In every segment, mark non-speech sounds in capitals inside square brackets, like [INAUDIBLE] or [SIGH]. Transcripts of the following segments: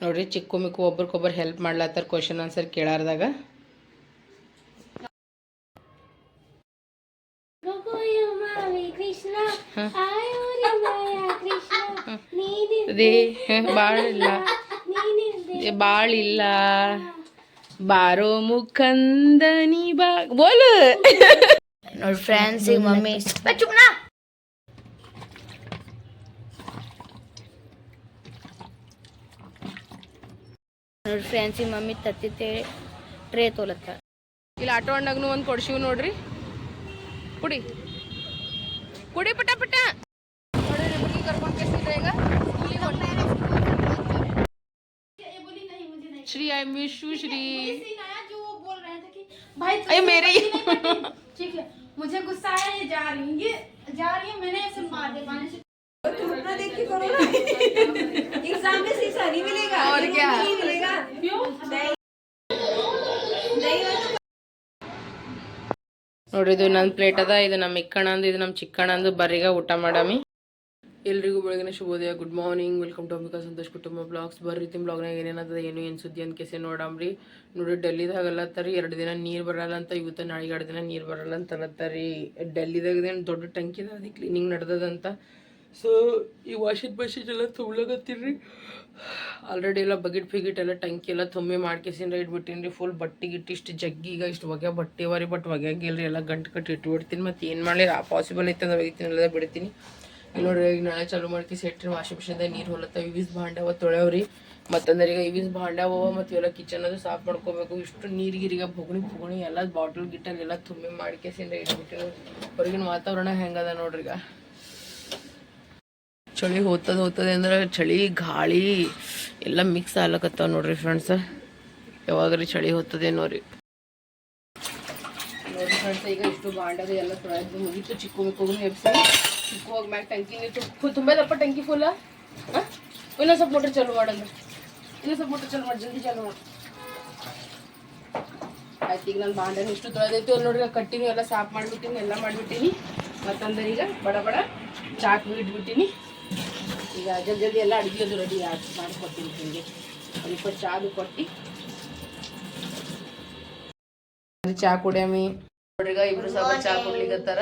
ನೋಡ್ರಿ ಚಿಕ್ಕು ಮಿಕ್ಕು ಒಬ್ರಿಗೊಬ್ರು ಹೆಲ್ಪ್ ಮಾಡ್ಲತ್ತಾರ ಕ್ವಶನ್ ಆನ್ಸರ್ ಕೇಳಾರ್ದಾಗ. ಕೃಷ್ಣ ಇಲ್ಲ ಬಾಳಿಲ್ಲ. ಬಾಳಿಲ್ಲ. ಬಾರೋ ಮುಖಂದನಿ ಬಾ ಬೋಲು. ನೋಡಿ ಫ್ರೆಂಡ್ಸ್ ಮಮ್ಮಿ ಚುಪ್ನಾ ನೋಡಿ ಫ್ರೆಂಡ್ಸ್ ಈಗ ಮಮ್ಮಿ ತತ್ತಿ ಟ್ರೇ ತೋಲತ್ತ ಇಲ್ಲಿ ಆಟೋ ಅಣ್ಣಗ್ನು ಒಂದು ಕೊಡ್ಸಿವ್ ನೋಡ್ರಿ ಕುಡಿ ಕುಡಿ ಪಟ ಪಟ ನೋಡ್ರಿ ಹುಡುಗಿ ಕರ್ಕೊಂಡ್ ಕೇಸಿಲ್ರಿ ಈಗ ಸ್ಕೂಲಿಗೆ ಹೊಂಟಾರ. Shri I miss you Shri भाई अरे मेरे ही- ठीक है मुझे गुस्सा है ये जा रही है ये जा रही है मैंने ऐसे मार दे मारने से एग्जाम में सिर्फ सही मिलेगा और क्या? नहीं मिलेगा क्यों ನೋಡ್ರಿ ಇದು ನನ್ನ ಪ್ಲೇಟ್ ಅದ ಇದು ನಮ್ಮ ಇಕ್ಕಣ್ಣಂದು ಇದು ನಮ್ಮ ಚಿಕ್ಕಣ್ಣಂದು ಬರ್ರಿಗ ಊಟ ಮಾಡಾಮಿ ಎಲ್ರಿಗೂ ಬೆಳಗಿನ ಶುಭೋದಯ good morning welcome to Ambika Santosh ಕುಟುಂಬ ಬ್ಲಾಗ್ಸ್ ಬರ್ರಿ ತಿಮ್ ಬ್ಲಾಗ್ನಾಗ ಏನೇನದ ಏನು ಏನು ಸುದ್ದಿ ಅಂತ ಕೆಸೆ ನೋಡಾಮ್ರಿ ನೋಡ್ರಿ ಡೆಲ್ಲಿದಾಗಲ್ಲತ್ತರಿ ಎರಡು ದಿನ ನೀರು ಬರಲ್ಲ ಅಂತ ಇವತ್ತು ನಾಳೆಗೆ ಎರಡು ದಿನ ನೀರು ಬರಲ್ಲ ಅಂತ ಅನ್ನತ್ತಾರಿ ಡೆಲ್ಲಿದಾಗದೇನು ದೊಡ್ಡ ಟಂಕಿ ಅದ ಅದು ಕ್ಲೀನಿಂಗ್ ನಡ್ದದಂತ ಸೊ ಈ ವಾಷಿಂಗ್ ಮಷಿನ್ ಎಲ್ಲ ತೊಗೊಳಗತ್ತೀರಿ ಆಲ್ರೆಡಿ ಎಲ್ಲ ಬಕೆಟ್ ಫಿಗಿಟ್ ಎಲ್ಲ ಟಂಕಿ ಎಲ್ಲ ತುಂಬಿ ಮಾಡ್ಕೇಸಿಂದ ಇಟ್ಬಿಟ್ಟಿನಿ ಫುಲ್ ಬಟ್ಟೆ ಗಿಟ್ಟು ಇಷ್ಟು ಜಗ್ಗಿ ಈಗ ಇಷ್ಟು ಒಗೆ ಬಟ್ಟೆ ಅವರಿ ಬಟ್ ಒಗ್ಯಾಗಿಲ್ರಿ ಎಲ್ಲ ಗಂಟು ಕಟ್ಟಿ ಇಟ್ಬಿಡ್ತೀನಿ. ಮತ್ತು ಏನು ಮಾಡಲಿ, ಆ ಪಾಸಿಬಲ್ ಐತೆ ಅಂದ್ರೆ ಒಗಿತೀನಿ ಎಲ್ಲ ಬಿಡ್ತೀನಿ. ಇಲ್ಲಿ ಈಗ ನಾಳೆ ಚಾಲು ಮಾಡ್ಕಿ ಸೆಟ್ರಿ ವಾಷಿಂಗ್ ಮಷೀನ್ದಾಗ ನೀರು ಹೊಲತ್ತಾವ ಇವಿಸ್ ಭಾಂಡವ ತೊಳೆಯವ್ರಿ. ಮತ್ತಂದ್ರೆ ಈಗ ಇವಿಸ್ ಭಾಂಡವ ಮತ್ತು ಇವೆಲ್ಲ ಕಿಚನ್ ಅದು ಸಾಫ್ ಮಾಡ್ಕೋಬೇಕು. ಇಷ್ಟು ನೀರಿಗಿರಿಗ ಬೊಗಣಿ ಪುಗಣಿ ಎಲ್ಲ ಬಾಟಲ್ ಗಿಟಲ್ ಎಲ್ಲ ತುಂಬಿ ಮಾಡ್ಕೇಸಿಂದ ಇಟ್ಬಿಟ್ಟಿವಿ ಹೊರಗಿನ ವಾತಾವರಣ ಹೆಂಗದ ನೋಡ್ರಿ ಈಗ. ಚಳಿ ಹೋಗ್ತದೆ ಹೋಗ್ತದೆ ಅಂದ್ರೆ ಚಳಿ, ಗಾಳಿ ಎಲ್ಲ ಮಿಕ್ಸ್ ಆಗ್ಲಕತ್ತಾವ ನೋಡ್ರಿ ಫ್ರೆಂಡ್ಸ್ ಯಾವಾಗ್ರಿ ಚಳಿ ಹೋಗ್ತದೆ ನೋಡ್ರಿ. ಫ್ರೆಂಡ್ಸ್ ಈಗ ಇಷ್ಟು ಬಾಂಡದು ಎಲ್ಲ ತೊಳೆದು ಮುಗಿತು. ಚಿಕ್ಕು ಮಿಕ್ಕು ಎಬ್ಸಿ. ಚಿಕ್ಕು ಹೋಗಿ ಮ್ಯಾಗ ಟಂಕಿ ನೀರು ತುಂಬ ತುಂಬದಪ್ಪ ಟಂಕಿ ಫುಲ್ಲ ಇನ್ನೊಂದು ಸ್ವಲ್ಪ ಮೋಟ್ರ್ ಚಾಲು ಮಾಡಂದ್ರೆ. ಇನ್ನೊಂದು ಸ್ವಲ್ಪ ಮೋಟ್ರ್ ಚಾಲು ಮಾಡಿ, ಜಲ್ದಿ ಚಾಲು ಮಾಡಿ. ಆಯ್ತು, ಈಗ ನಾನು ಬಾಂಡನ ಇಷ್ಟು ತೊಳೆದೈತಿ ಅಲ್ಲಿ ನೋಡ್ರಿ ಕಟ್ಟಿನೂ, ಎಲ್ಲ ಸಾಫ್ ಮಾಡಿಬಿಟ್ಟಿನಿ, ಎಲ್ಲ ಮಾಡಿಬಿಟ್ಟಿನಿ. ಮತ್ತಂದ್ರೆ ಈಗ ಬಡ ಬಡ ಚಾಕ್ ಇಟ್ಬಿಟ್ಟಿನಿ ಈಗ ಜಲ್ದಿ ಜಲ್ದಿ ಎಲ್ಲ ಅಡುಗೆ ಒಂದು ರೆಡಿ ಆಗಿ ಮಾಡಿಕೊಡ್ತೀನಿ ನಿಮಗೆ. ಸ್ವಲ್ಪ ಚಾದು ಕೊಟ್ಟು. ಚಾ ಕುಡಿಯಮಿ ನೋಡ್ರಿಗ ಇಬ್ರು ಸ್ವಲ್ಪ ಚಾ ಕುಡ್ಲಿಕತ್ತಾರ?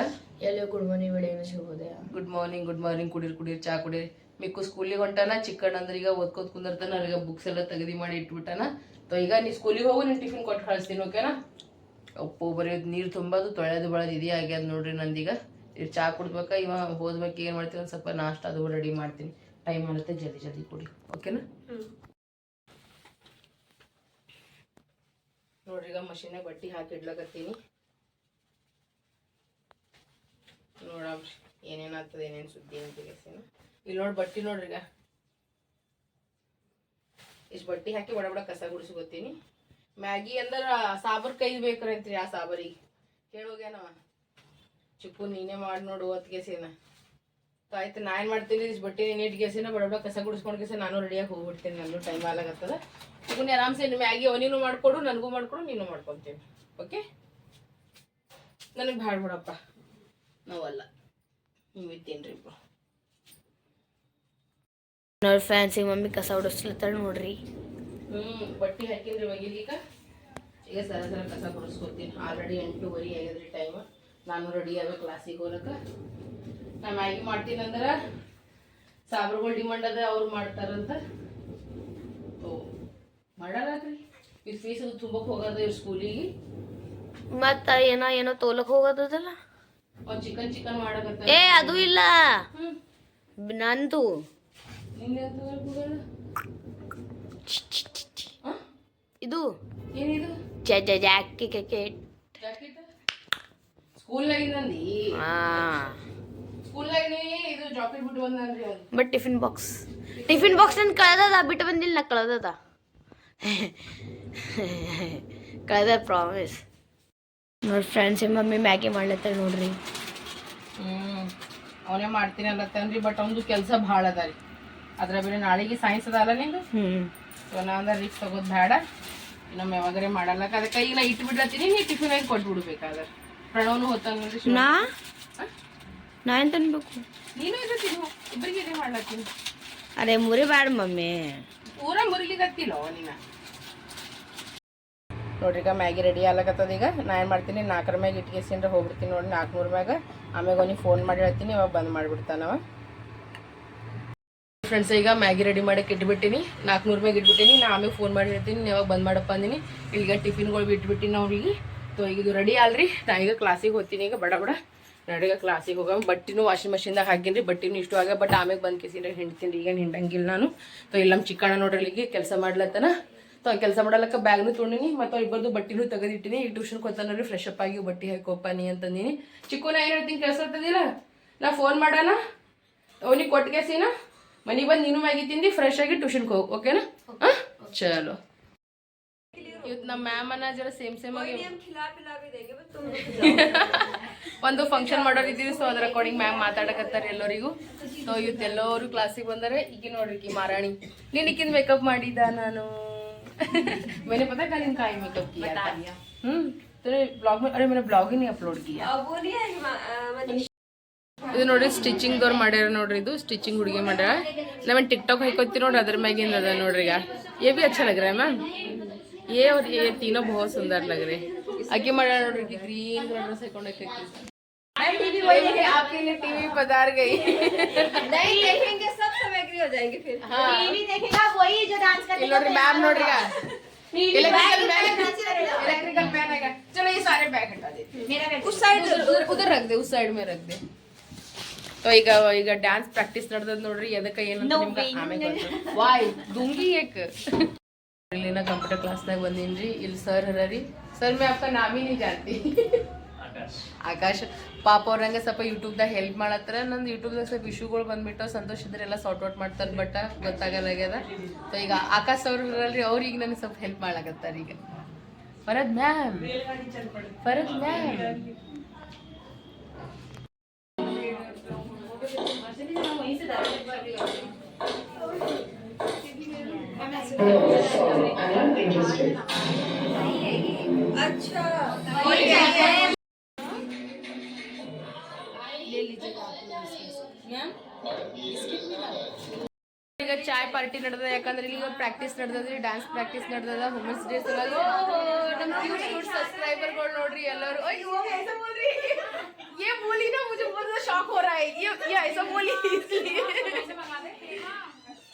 ಎಲ್ಲ ಗುಡ್ ಮಾರ್ನಿಂಗ್ ಬೆಳಿಗ್ಗೆ ಶುಭೋದಯ ಗುಡ್ ಮಾರ್ನಿಂಗ್ ಗುಡ್ ಮಾರ್ನಿಂಗ್ ಕುಡೀರಿ ಕುಡೀರಿ ಚಾ ಕುಡೀರಿ. ಮಿಕ್ಕು ಸ್ಕೂಲಿಗೆ ಹೊಂಟಾನ ಚಿಕ್ಕಣ್ಣ ಅಂದ್ರೆ ಈಗ ಓದ್ಕೋತ ಕುಂದಿರ್ತಾನ ಅವ್ರಿಗೆ ಬುಕ್ಸ್ ಎಲ್ಲ ತೆಗೆದಿ ಮಾಡಿ ಇಟ್ಬಿಟ್ಟಾನ. ತೊ ಈಗ ನೀ ಸ್ಕೂಲಿಗೆ ಹೋಗು ನೀನು ಟಿಫಿನ್ ಕೊಟ್ಟು ಕಳಿಸ್ತೀನಿ ಓಕೆನಾ ಉಪ್ಪು ಬರೀ ನೀರು ತುಂಬೋದು ತೊಳೆದು ಬಳದು ಇದೇ ಆಗ್ಯದ ನೋಡ್ರಿ ನಂದೀಗ. ಈಗ ಚಹಾ ಕುಡ್ಬೇಕ ಇವ ಹೋದ್ಬೇಕು ಏನು ಮಾಡ್ತೀನಿ ಒಂದು ಸ್ವಲ್ಪ ನಾಷ್ಟ ಅದು ರೆಡಿ ಮಾಡ್ತೀನಿ. ಟೈಮ್ ಆಗುತ್ತೆ, ಜಲ್ದಿ ಜಲ್ದಿ ಕುಡಿ. ಓಕೆನಾ ನೋಡ್ರಿ, ಈಗ ಮಷೀನಾಗ ಬಟ್ಟೆ ಹಾಕಿ ಇಡ್ಲಕತ್ತೀನಿ. ನೋಡಮ್ರಿ ಏನೇನು ಏನೇನ್ ಸುದ್ದಿ ಅಂತ ತಿಳಿಸ್ತೀನಿ. ಇಲ್ಲಿ ನೋಡಿ ಬಟ್ಟಿ ನೋಡ್ರಿ ಈಗ. ಇಷ್ಟು ಬಟ್ಟಿ ಹಾಕಿ ಬಡ ಬಡ ಕಸ ಗುಡಿಸ್ಕೊತೀನಿ. ಮ್ಯಾಗಿ ಅಂದ್ರೆ ಸಾಬರ್ ಕೈ ಬೇಕ್ರಂತ್ರಿ ಆ ಸಾಬರಿಗೆ. ಕೇಳೋಗ್ಯಾನವ ಚಿಕ್ಕು ನೀನೇ ಮಾಡಿ ನೋಡು ಹೊತ್ಗೆಸೇನ ಆಯ್ತು ನಾ ಏನು ಮಾಡ್ತೀನಿ? ಇಷ್ಟು ಬಟ್ಟೆ ನೀನು ಗೆಸಿನ ಬಡ ಬಡ ಕಸ ಗುಡಿಸ್ಕೊಂಡು ಗೆಸ ನಾನು ರೆಡಿಯಾಗಿ ಹೋಗ್ಬಿಡ್ತೀನಿ ನಂದು ಟೈಮ್ ಆಗತ್ತದ. ಚಿಕ್ಕುನಿ ಆರಾಮ್ಸೆ ಮ್ಯಾಗಿ ಅವನಿನೂ ಮಾಡ್ಕೊಡು ನನಗೂ ಮಾಡ್ಕೊಡು ನೀನು ಮಾಡ್ಕೊತೀನಿ. ಓಕೆ ನನಗೆ ಭಾಳ ಬಿಡಪ್ಪ. ನಾವಲ್ಲ. ನೀವು ಇದ್ದೀನಿ ರೀ ನೋಡಿ ಫ್ರೆಂಡ್ಸ್ ಈಗ ಮಮ್ಮಿ ಕಸ ಹೊಡಿಸ್ಲತ್ತಾಳ ನೋಡ್ರಿ. ಹ್ಞೂ ಬಟ್ಟೆ ಹಾಕಿನ್ರಿ ಒಗಿಲೀಗ ಈಗ ಸರ ಸರ ಕಸ ಗುಡಿಸ್ಕೊತೀನಿ. ಆಲ್ರೆಡಿ ಎಂಟೂವರೆ ಆಗಿದ್ರಿ ಟೈಮ್ ನಾನು ರೆಡಿ ಆಗ್ಬೇಕು ಕ್ಲಾಸಿಗೆ ಹೋಗಕ್ಕೆ ನಾ ಮ್ಯಾಗಿ ಮಾಡ್ತೀನಿ ಅಂದ್ರೆ ಸಾಬ್ರುಗಳು ಡಿಮಾಂಡ್ ಅದ ಅವ್ರು ಮಾಡ್ತಾರಂತ. ಓ ಮಾಡಲ್ಲಾಕ್ರಿ ಇವ್ರ ಫೀಸ್ ತುಂಬಕ್ಕೆ ಹೋಗೋದು ಇವ್ರ ಸ್ಕೂಲಿಗೆ ಮತ್ತ ಏನೋ ಏನೋ ತೋಲಕ್ ಹೋಗೋದಲ್ಲ ಅವ್ರು ಚಿಕನ್ ಚಿಕನ್ ಮಾಡಕತ್ತ ಏ ಅದು ಇಲ್ಲ. ನಂದು. ಇದು. ಏನಿದು? ಜ jacket jacket? But tiffin box tiffin box ನನ್ ಕಳೆದದ ಬಿಟ್ಟು ಬಂದಿಲ್ಲ ನಾ ಕಳೆದದ. ಕಳೆದ ಪ್ರಾಮಿಸ್ ನೋಡಿ ಫ್ರೆಂಡ್ಸ್ ಮಮ್ಮಿ ಮ್ಯಾಗಿ ಮಾಡ್ಲತ್ತ ನೋಡ್ರಿ. ಹ್ಮ್ ಅವನೇ ಮಾಡ್ತೀನಿ ಅಲ್ಲತ್ತನ್ರಿ ಬಟ್ ಅವ್ನದು ಕೆಲಸ ಭಾಳ ಅದ ರೀ. ಅದ್ರ ಬೇರೆ ನಾಳೆಗೆ ಸೈನ್ಸ್ ಅದ ಅಲ್ಲ ನಿಂದು? ಹ್ಮ್. ಸೊ ನಾ ಅಂದ್ರೆ ರಿಕ್ಸ್ ತಗೋದ್ ಬೇಡ ನಮ್ಮ ಯಾವಾಗರೆ ಮಾಡಲ್ಲ ಅದಕ್ಕೆ ಈಗ ನಾ ಇಟ್ಟು ಬಿಡ್ಲತ್ತೀನಿ ನೀ ಟಿಫಿನ್ ಆಗಿ ಕೊಟ್ಟು ಬಿಡ್ಬೇಕಾದ್ರೆ ಪ್ರಣವ್ನು ಹೊತ್ತಂಗ್ರಿ ನಾ? ನಾ ಏನ್ ತಿನ್ಬೇಕು? ನೀನು ಇದು ತಿನ್ನು. ಇಬ್ಬರಿಗೆ ಇದೇ ಮಾಡ್ಲತ್ತೀನಿ. ಅರೆ ಮುರಿಬೇಡ ಮಮ್ಮಿ. ಪೂರ ಮುರಿಲಿಕತ್ತಿಲ್ಲ ನೀನ? ನೋಡ್ರಿ ಈಗ ಮ್ಯಾಗಿ ರೆಡಿ ಆಗ್ಲಕತ್ತದ ಈಗ. ನಾ ಏನು ಮಾಡ್ತೀನಿ ನಾಲ್ಕರ ಮ್ಯಾಗ ಇಟ್ಕೇಸಿಂದ್ರೆ ಹೋಗ್ಬಿಡ್ತೀನಿ ನೋಡಿ ನಾಲ್ಕುನೂರು ಮ್ಯಾಗ. ಆಮ್ಯಾಗ ಅವನಿಗೆ ಫೋನ್ ಮಾಡಿ ಹೇಳ್ತೀನಿ ಅವಾಗ ಬಂದ್ ಮಾಡಿಬಿಡ್ತಾನವ. ಫ್ರೆಂಡ್ಸ್ ಈಗ ಮ್ಯಾಗಿ ರೆಡಿ ಮಾಡಕ್ಕೆ ಇಟ್ಬಿಟ್ಟಿನಿ. ನಾಲ್ಕುನೂರು ಮ್ಯಾಗ ಇಟ್ಬಿಟ್ಟಿನಿ. ನಾ ಆಮೇಲೆ ಫೋನ್ ಮಾಡಿ ಹೇಳ್ತೀನಿ ಯಾವಾಗ ಬಂದ್ ಮಾಡಪ್ಪ ಅಂದಿನಿ. ಈಗ ಟಿಫಿನ್ಗಳು ಬಿಟ್ಬಿಟ್ಟಿನಿ ಅವ್ರಿಗೆ. ಸೊ ಈಗ ಇದು ರೆಡಿ ಆಲ್ರಿ? ನಾ ಈಗ ಕ್ಲಾಸಿಗೆ ಹೋಗ್ತೀನಿ. ಈಗ ಬಡ ಬಡ ನಡೆಗ ಕ್ಲಾಸಿಗೆ ಹೋಗ ಬಟ್ಟಿನೂ ವಾಷಿಂಗ್ ಮಷಿನ್ದಾಗ ಹಾಕಿನ್ರಿ ಬಟ್ಟಿನೂ ಇಷ್ಟು ಆಗ ಬಟ್ ಆಮೇಲೆ ಬಂದು ಕೇಸಿನ ಹಿಂಡ್ತೀನಿ ಈಗ ಹಿಂಡಂಗಿಲ್ಲ ನಾನು. ಸೊ ಇಲ್ಲಿ ನಮ್ಮ ಚಿಕ್ಕಣ್ಣ ನೋಡ್ರಿ ಈಗ ಕೆಲಸ ಮಾಡ್ಲತ್ತನ. ಸೊ ಕೆಲಸ ಮಾಡಲಕ್ಕ ಬ್ಯಾಗ್ನು ತೊಗೊಂಡಿನಿ. ಮತ್ತು ಇಬ್ಬರದು ಬಟ್ಟಿನೂ ತೆಗೆದಿಟ್ಟಿನಿ. ಈ ಟ್ಯೂಷನ್ ಕೊತ್ತಾನ್ರಿ ಫ್ರೆಶ್ ಅಪ್ ಆಗಿ ಬಟ್ಟೆ ಹಾಕೋಪ್ಪ ನೀ ಅಂತಂದಿನಿ. ಚಿಕ್ಕನ ಏನು ಹೇಳ್ತೀನಿ ಕೆಲಸ ಆಗ್ತದಿಲ್ಲ ನಾ ಫೋನ್ ಮಾಡೋಣ. ಅವನಿಗೆ ಕೇಸಿನ ಮನೆಗೆ ಬಂದು ನೀನು ಮ್ಯಾಗಿ ತಿಂದು ಫ್ರೆಶ್ ಆಗಿ ಟ್ಯೂಷನ್ಗೆ ಹೋಗಿ. ಓಕೆನಾ ಹಾಂ? ಚಲೋ. ಇವತ್ತು ನಮ್ಮ ಮ್ಯಾಮ್ ಅನ್ನ ಜರ ಸೇಮ್ ಸೇಮ್ ಆಗಿ [LAUGHS] खिला पिला भी देंगे बस तुम ಒಂದು ಫಂಕ್ಷನ್ ಮಾಡೋರ್ ಇದ್ದೀವಿ ಸೊ ಅದ್ರ ಅಕಾರ್ಡಿಂಗ್ ಮ್ಯಾಮ್ ಮಾತಾಡಕತ್ತಾರೆ ಎಲ್ಲರಿಗೂ ಸೊ ಇವತ್ತು ಎಲ್ಲರೂ ಕ್ಲಾಸಿಗೆ ಬಂದರೆ ಈಗ ನೋಡ್ರಿ ಈ ಮಾರಾಣಿ ನೀನ್ ಇಕ್ಕಿಂದ ಮೇಕಪ್ ಮಾಡಿದ್ದ ನಾನು मैंने पता कल इनका आई मेकअप किया था हम्म तेरे ब्लॉग में अरे मैंने ब्लॉग ही नहीं अपलोड किया अब बोलिए हिमा- अ, मनीष ಇದು ನೋಡಿ ಸ್ಟಿಚಿಂಗ್ ದವ್ರು ಮಾಡ್ಯಾರ ನೋಡ್ರಿ ಇದು ಸ್ಟಿಚಿಂಗ್ ಹುಡುಗಿ ಮಾಡ್ಯಾರ ನಮ್ಮ ಟಿಕ್ ಟಾಕ್ ಹಾಕೋತಿ ನೋಡ್ರಿ ಅದ್ರ ಮ್ಯಾಗಿಂದ ಅದ ನೋಡ್ರಿ ಈಗ ये भी अच्छा लग रहा है मैम ये और ये तीनों बहुत सुंदर लग रहे हैं आगे ಮಾಡ್ಯಾರ ನೋಡ್ರಿ ಗ್ರೀನ್ ಕಲರ್ ಡ್ರೆಸ್ ಹಾಕೊಂಡಕ್ಕೆ आपके लिए टीवी पधार गई नहीं देखेंगे सब सब एग्री हो जाएंगे फिर टीवी देखेगा वही जो डांस ಇಲ್ಲಿ ನೋಡ್ರಿ ಮ್ಯಾಮ್ ನೋಡ್ರಿ इलेक्ट्रिकल बैग इलेक्ट्रिकल बैग है चलो ये सारे बैग हटा दे उस साइड उधर उधर रख दे उस साइड में रख दे तो ಈಗ ಈಗ ಡ್ಯಾನ್ಸ್ ಪ್ರಾಕ್ಟೀಸ್ ನಡೆದದ್ ನೋಡ್ರಿ ಎದಕ್ಕೆ ಏನಂತ ನಿಮ್ಗೆ ಆಮೇಲೆ ಗೊತ್ತು. ವಾಯ್ ದುಂಗಿ ಏಕ್ ಇಲ್ಲಿನ ಕಂಪ್ಯೂಟರ್ ಕ್ಲಾಸ್ನಾಗ ಬಂದೀನಿ ರೀ. ಇಲ್ಲಿ ಸರ್ ಹರ ರೀ. ಸರ್ ಮೇ ಅಪ್ಪ ನಾವೀ ಜಾತಿ ಆಕಾಶ್. ಪಾಪ ಅವ್ರಂಗೆ ಸ್ವಲ್ಪ ಯೂಟ್ಯೂಬ್ದಾಗ ಹೆಲ್ಪ್ ಮಾಡತ್ತಾರ ನಂದು ಯೂಟ್ಯೂಬ್ದಾಗ ಸ್ವಲ್ಪ ಇಶ್ಯೂಗಳು ಬಂದ್ಬಿಟ್ಟು ಸಂತೋಷ ಇದ್ರೆ ಎಲ್ಲ ಸಾರ್ಟ್ ಔಟ್ ಮಾಡ್ತಾರೆ ಬಟ್ ಗೊತ್ತಾಗಲಾಗ್ಯದ ಸೊ ಈಗ ಆಕಾಶ್ ಅವ್ರು ಇರಲ್ರಿ ಅವ್ರಿಗೆ ನನಗೆ ಸ್ವಲ್ಪ ಹೆಲ್ಪ್ ಮಾಡಕತ್ತಾರ ಈಗ. ಫರದ್ ಮ್ಯಾಮ್ ಫರದ್ ಮ್ಯಾಮ್ अच्छा ಈಗ ಚಾಯ್ ಪಾರ್ಟಿ ನಡೆದ ಯಾಕಂದ್ರೆ ಇಲ್ಲಿ practice ನಡೆದದ್ರಿ dance practice ನಡೆದದ women's day ಸಲುವಾಗಿ ನಮ್ಮ ಕ್ಯೂಟ್ ಕ್ಯೂಟ್ ಸಬ್ಸ್ಕ್ರೈಬರ್ಗಳು ನೋಡ್ರಿ ಎಲ್ಲರೂ ಅಯ್ಯೋ ऐसा बोल रही है ये बोली ना मुझे बहुत ज्यादा शॉक हो रहा है ये ये ऐसा बोली इसलिए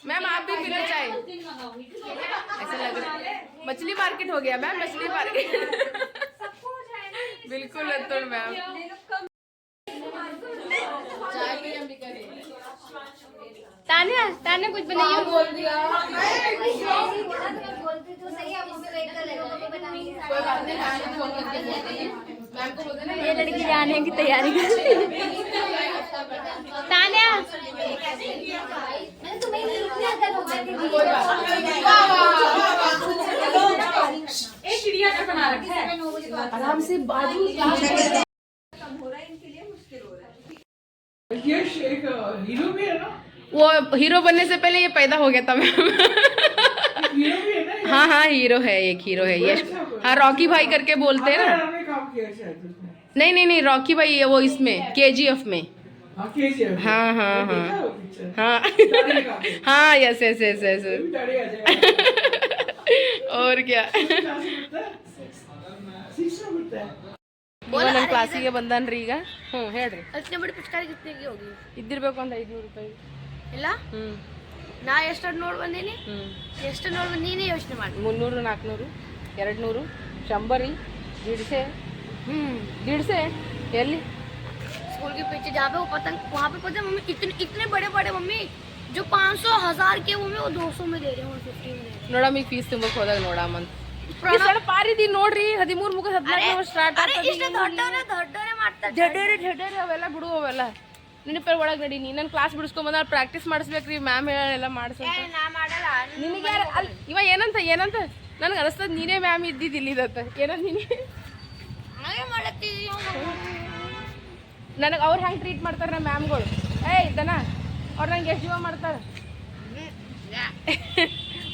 मैम आप भी पीना चाय। ऐसा लग रहा है। मछली मार्केट हो गया मैम मछली मार्केट। बिल्कुल अतुल मैम। तान्या तान्या कुछ बनाइए बोल दिया। करके बोल देना ये लड़की जाने की तैयारी कर रही है। से बाजू वो हीरो बनने से पहले ये पैदा हो गया था मैम। हाँ हाँ हीरो है एक हीरो है ये हाँ रॉकी भाई करके बोलते हैं ना। नहीं नहीं नहीं रॉकी भाई है वो इसमें के जी एफ़ में। हाँ हाँ हाँ। हाँ। हाँ यस यस यस यस और क्या? शीशा बढ़ता है ಇವ ನನ್ನ ಕ್ಲಾಸಿಗೆ ಬಂದಾನ್ರಿ ಈಗ ಹ್ಞೂ ಹೇಳ್ರಿ ಅಷ್ಟೇ ಬಡಿ ಪಿಚಕಾರಿ ಕಿತ್ನೆ ಹೋಗಿ ಇದ್ದಿರ್ಬೇಕು ಒಂದು ಐದುನೂರು ರೂಪಾಯಿ ಇಲ್ಲ ಹ್ಞೂ ನಾ ಎಷ್ಟು ನೋಡಿ ಬಂದೀನಿ ಹ್ಞೂ ಎಷ್ಟು ನೋಡಿ ಬಂದು ನೀನೇ ಯೋಚನೆ ಮಾಡಿ ಮುನ್ನೂರು ನಾಲ್ಕುನೂರು ಎರಡು ನೂರು ಶಂಬರಿ ದೀಡ್ಸೆ हम्म दीडसे ಎಲ್ಲಿ स्कूल के पीछे जहाँ पे वो पतंग वहाँ पे पता है मम्मी इतने इतने बड़े बड़े मम्मी जो 500 हजार के वो मम्मी वो 200 में दे रहे हैं 150 में दे रहे ನೋಡಮ್ಮ ಈಗ ಫೀಸ್ ತುಂಬಕ್ ಹೋದಾಗ ನೋಡಮ್ಮಂತ ಪ್ರಣವ್- ಸ್ವಲ್ಪ ಪಾರಿದಿ ನೋಡ್ರಿ ಹದಿಮೂರು ಮುಗ ಹದಿನಾಲ್ಕು ಸ್ಟಾರ್ಟ್ ಜಡೇರಿ ಜಡೇರಿ ಅವೆಲ್ಲ ಬಿಡು ಅವೆಲ್ಲ. ನಿನ್ನ ಒಳಗೆ ನಡಿ ನೀ ನನ್ನ ಕ್ಲಾಸ್ ಬಿಡಿಸ್ಕೊಂಡ್ ಬಂದ ಪ್ರಾಕ್ಟೀಸ್ ಮಾಡಿಸ್ಬೇಕ್ರಿ ಮ್ಯಾಮ್ ಹೇಳೆಲ್ಲ ಮಾಡಿಸ್ ಏ, ನಿನಗೆ ಯಾರು ಅಲ್ಲಿ ಇವ ಏನಂತ ಏನಂತ? ನನಗೆ ಅನಿಸ್ತದ ನೀನೇ ಮ್ಯಾಮ್ ಇದ್ದಿದ್ದು ಇಲ್ಲಿದತ್ತ. ಏನಂತ ನೀನೇ? ನನಗೆ ಅವ್ರು ಹೆಂಗೆ ಟ್ರೀಟ್ ಮಾಡ್ತಾರೆ ನಮ್ಮ ಮ್ಯಾಮ್ಗಳು ಏಯ್ ಇದ್ದಾನ ಅವ್ರು ನಂಗೆ ಎಷ್ಟು ಜೀವ ಮಾಡ್ತಾರೆ? [LAUGHS]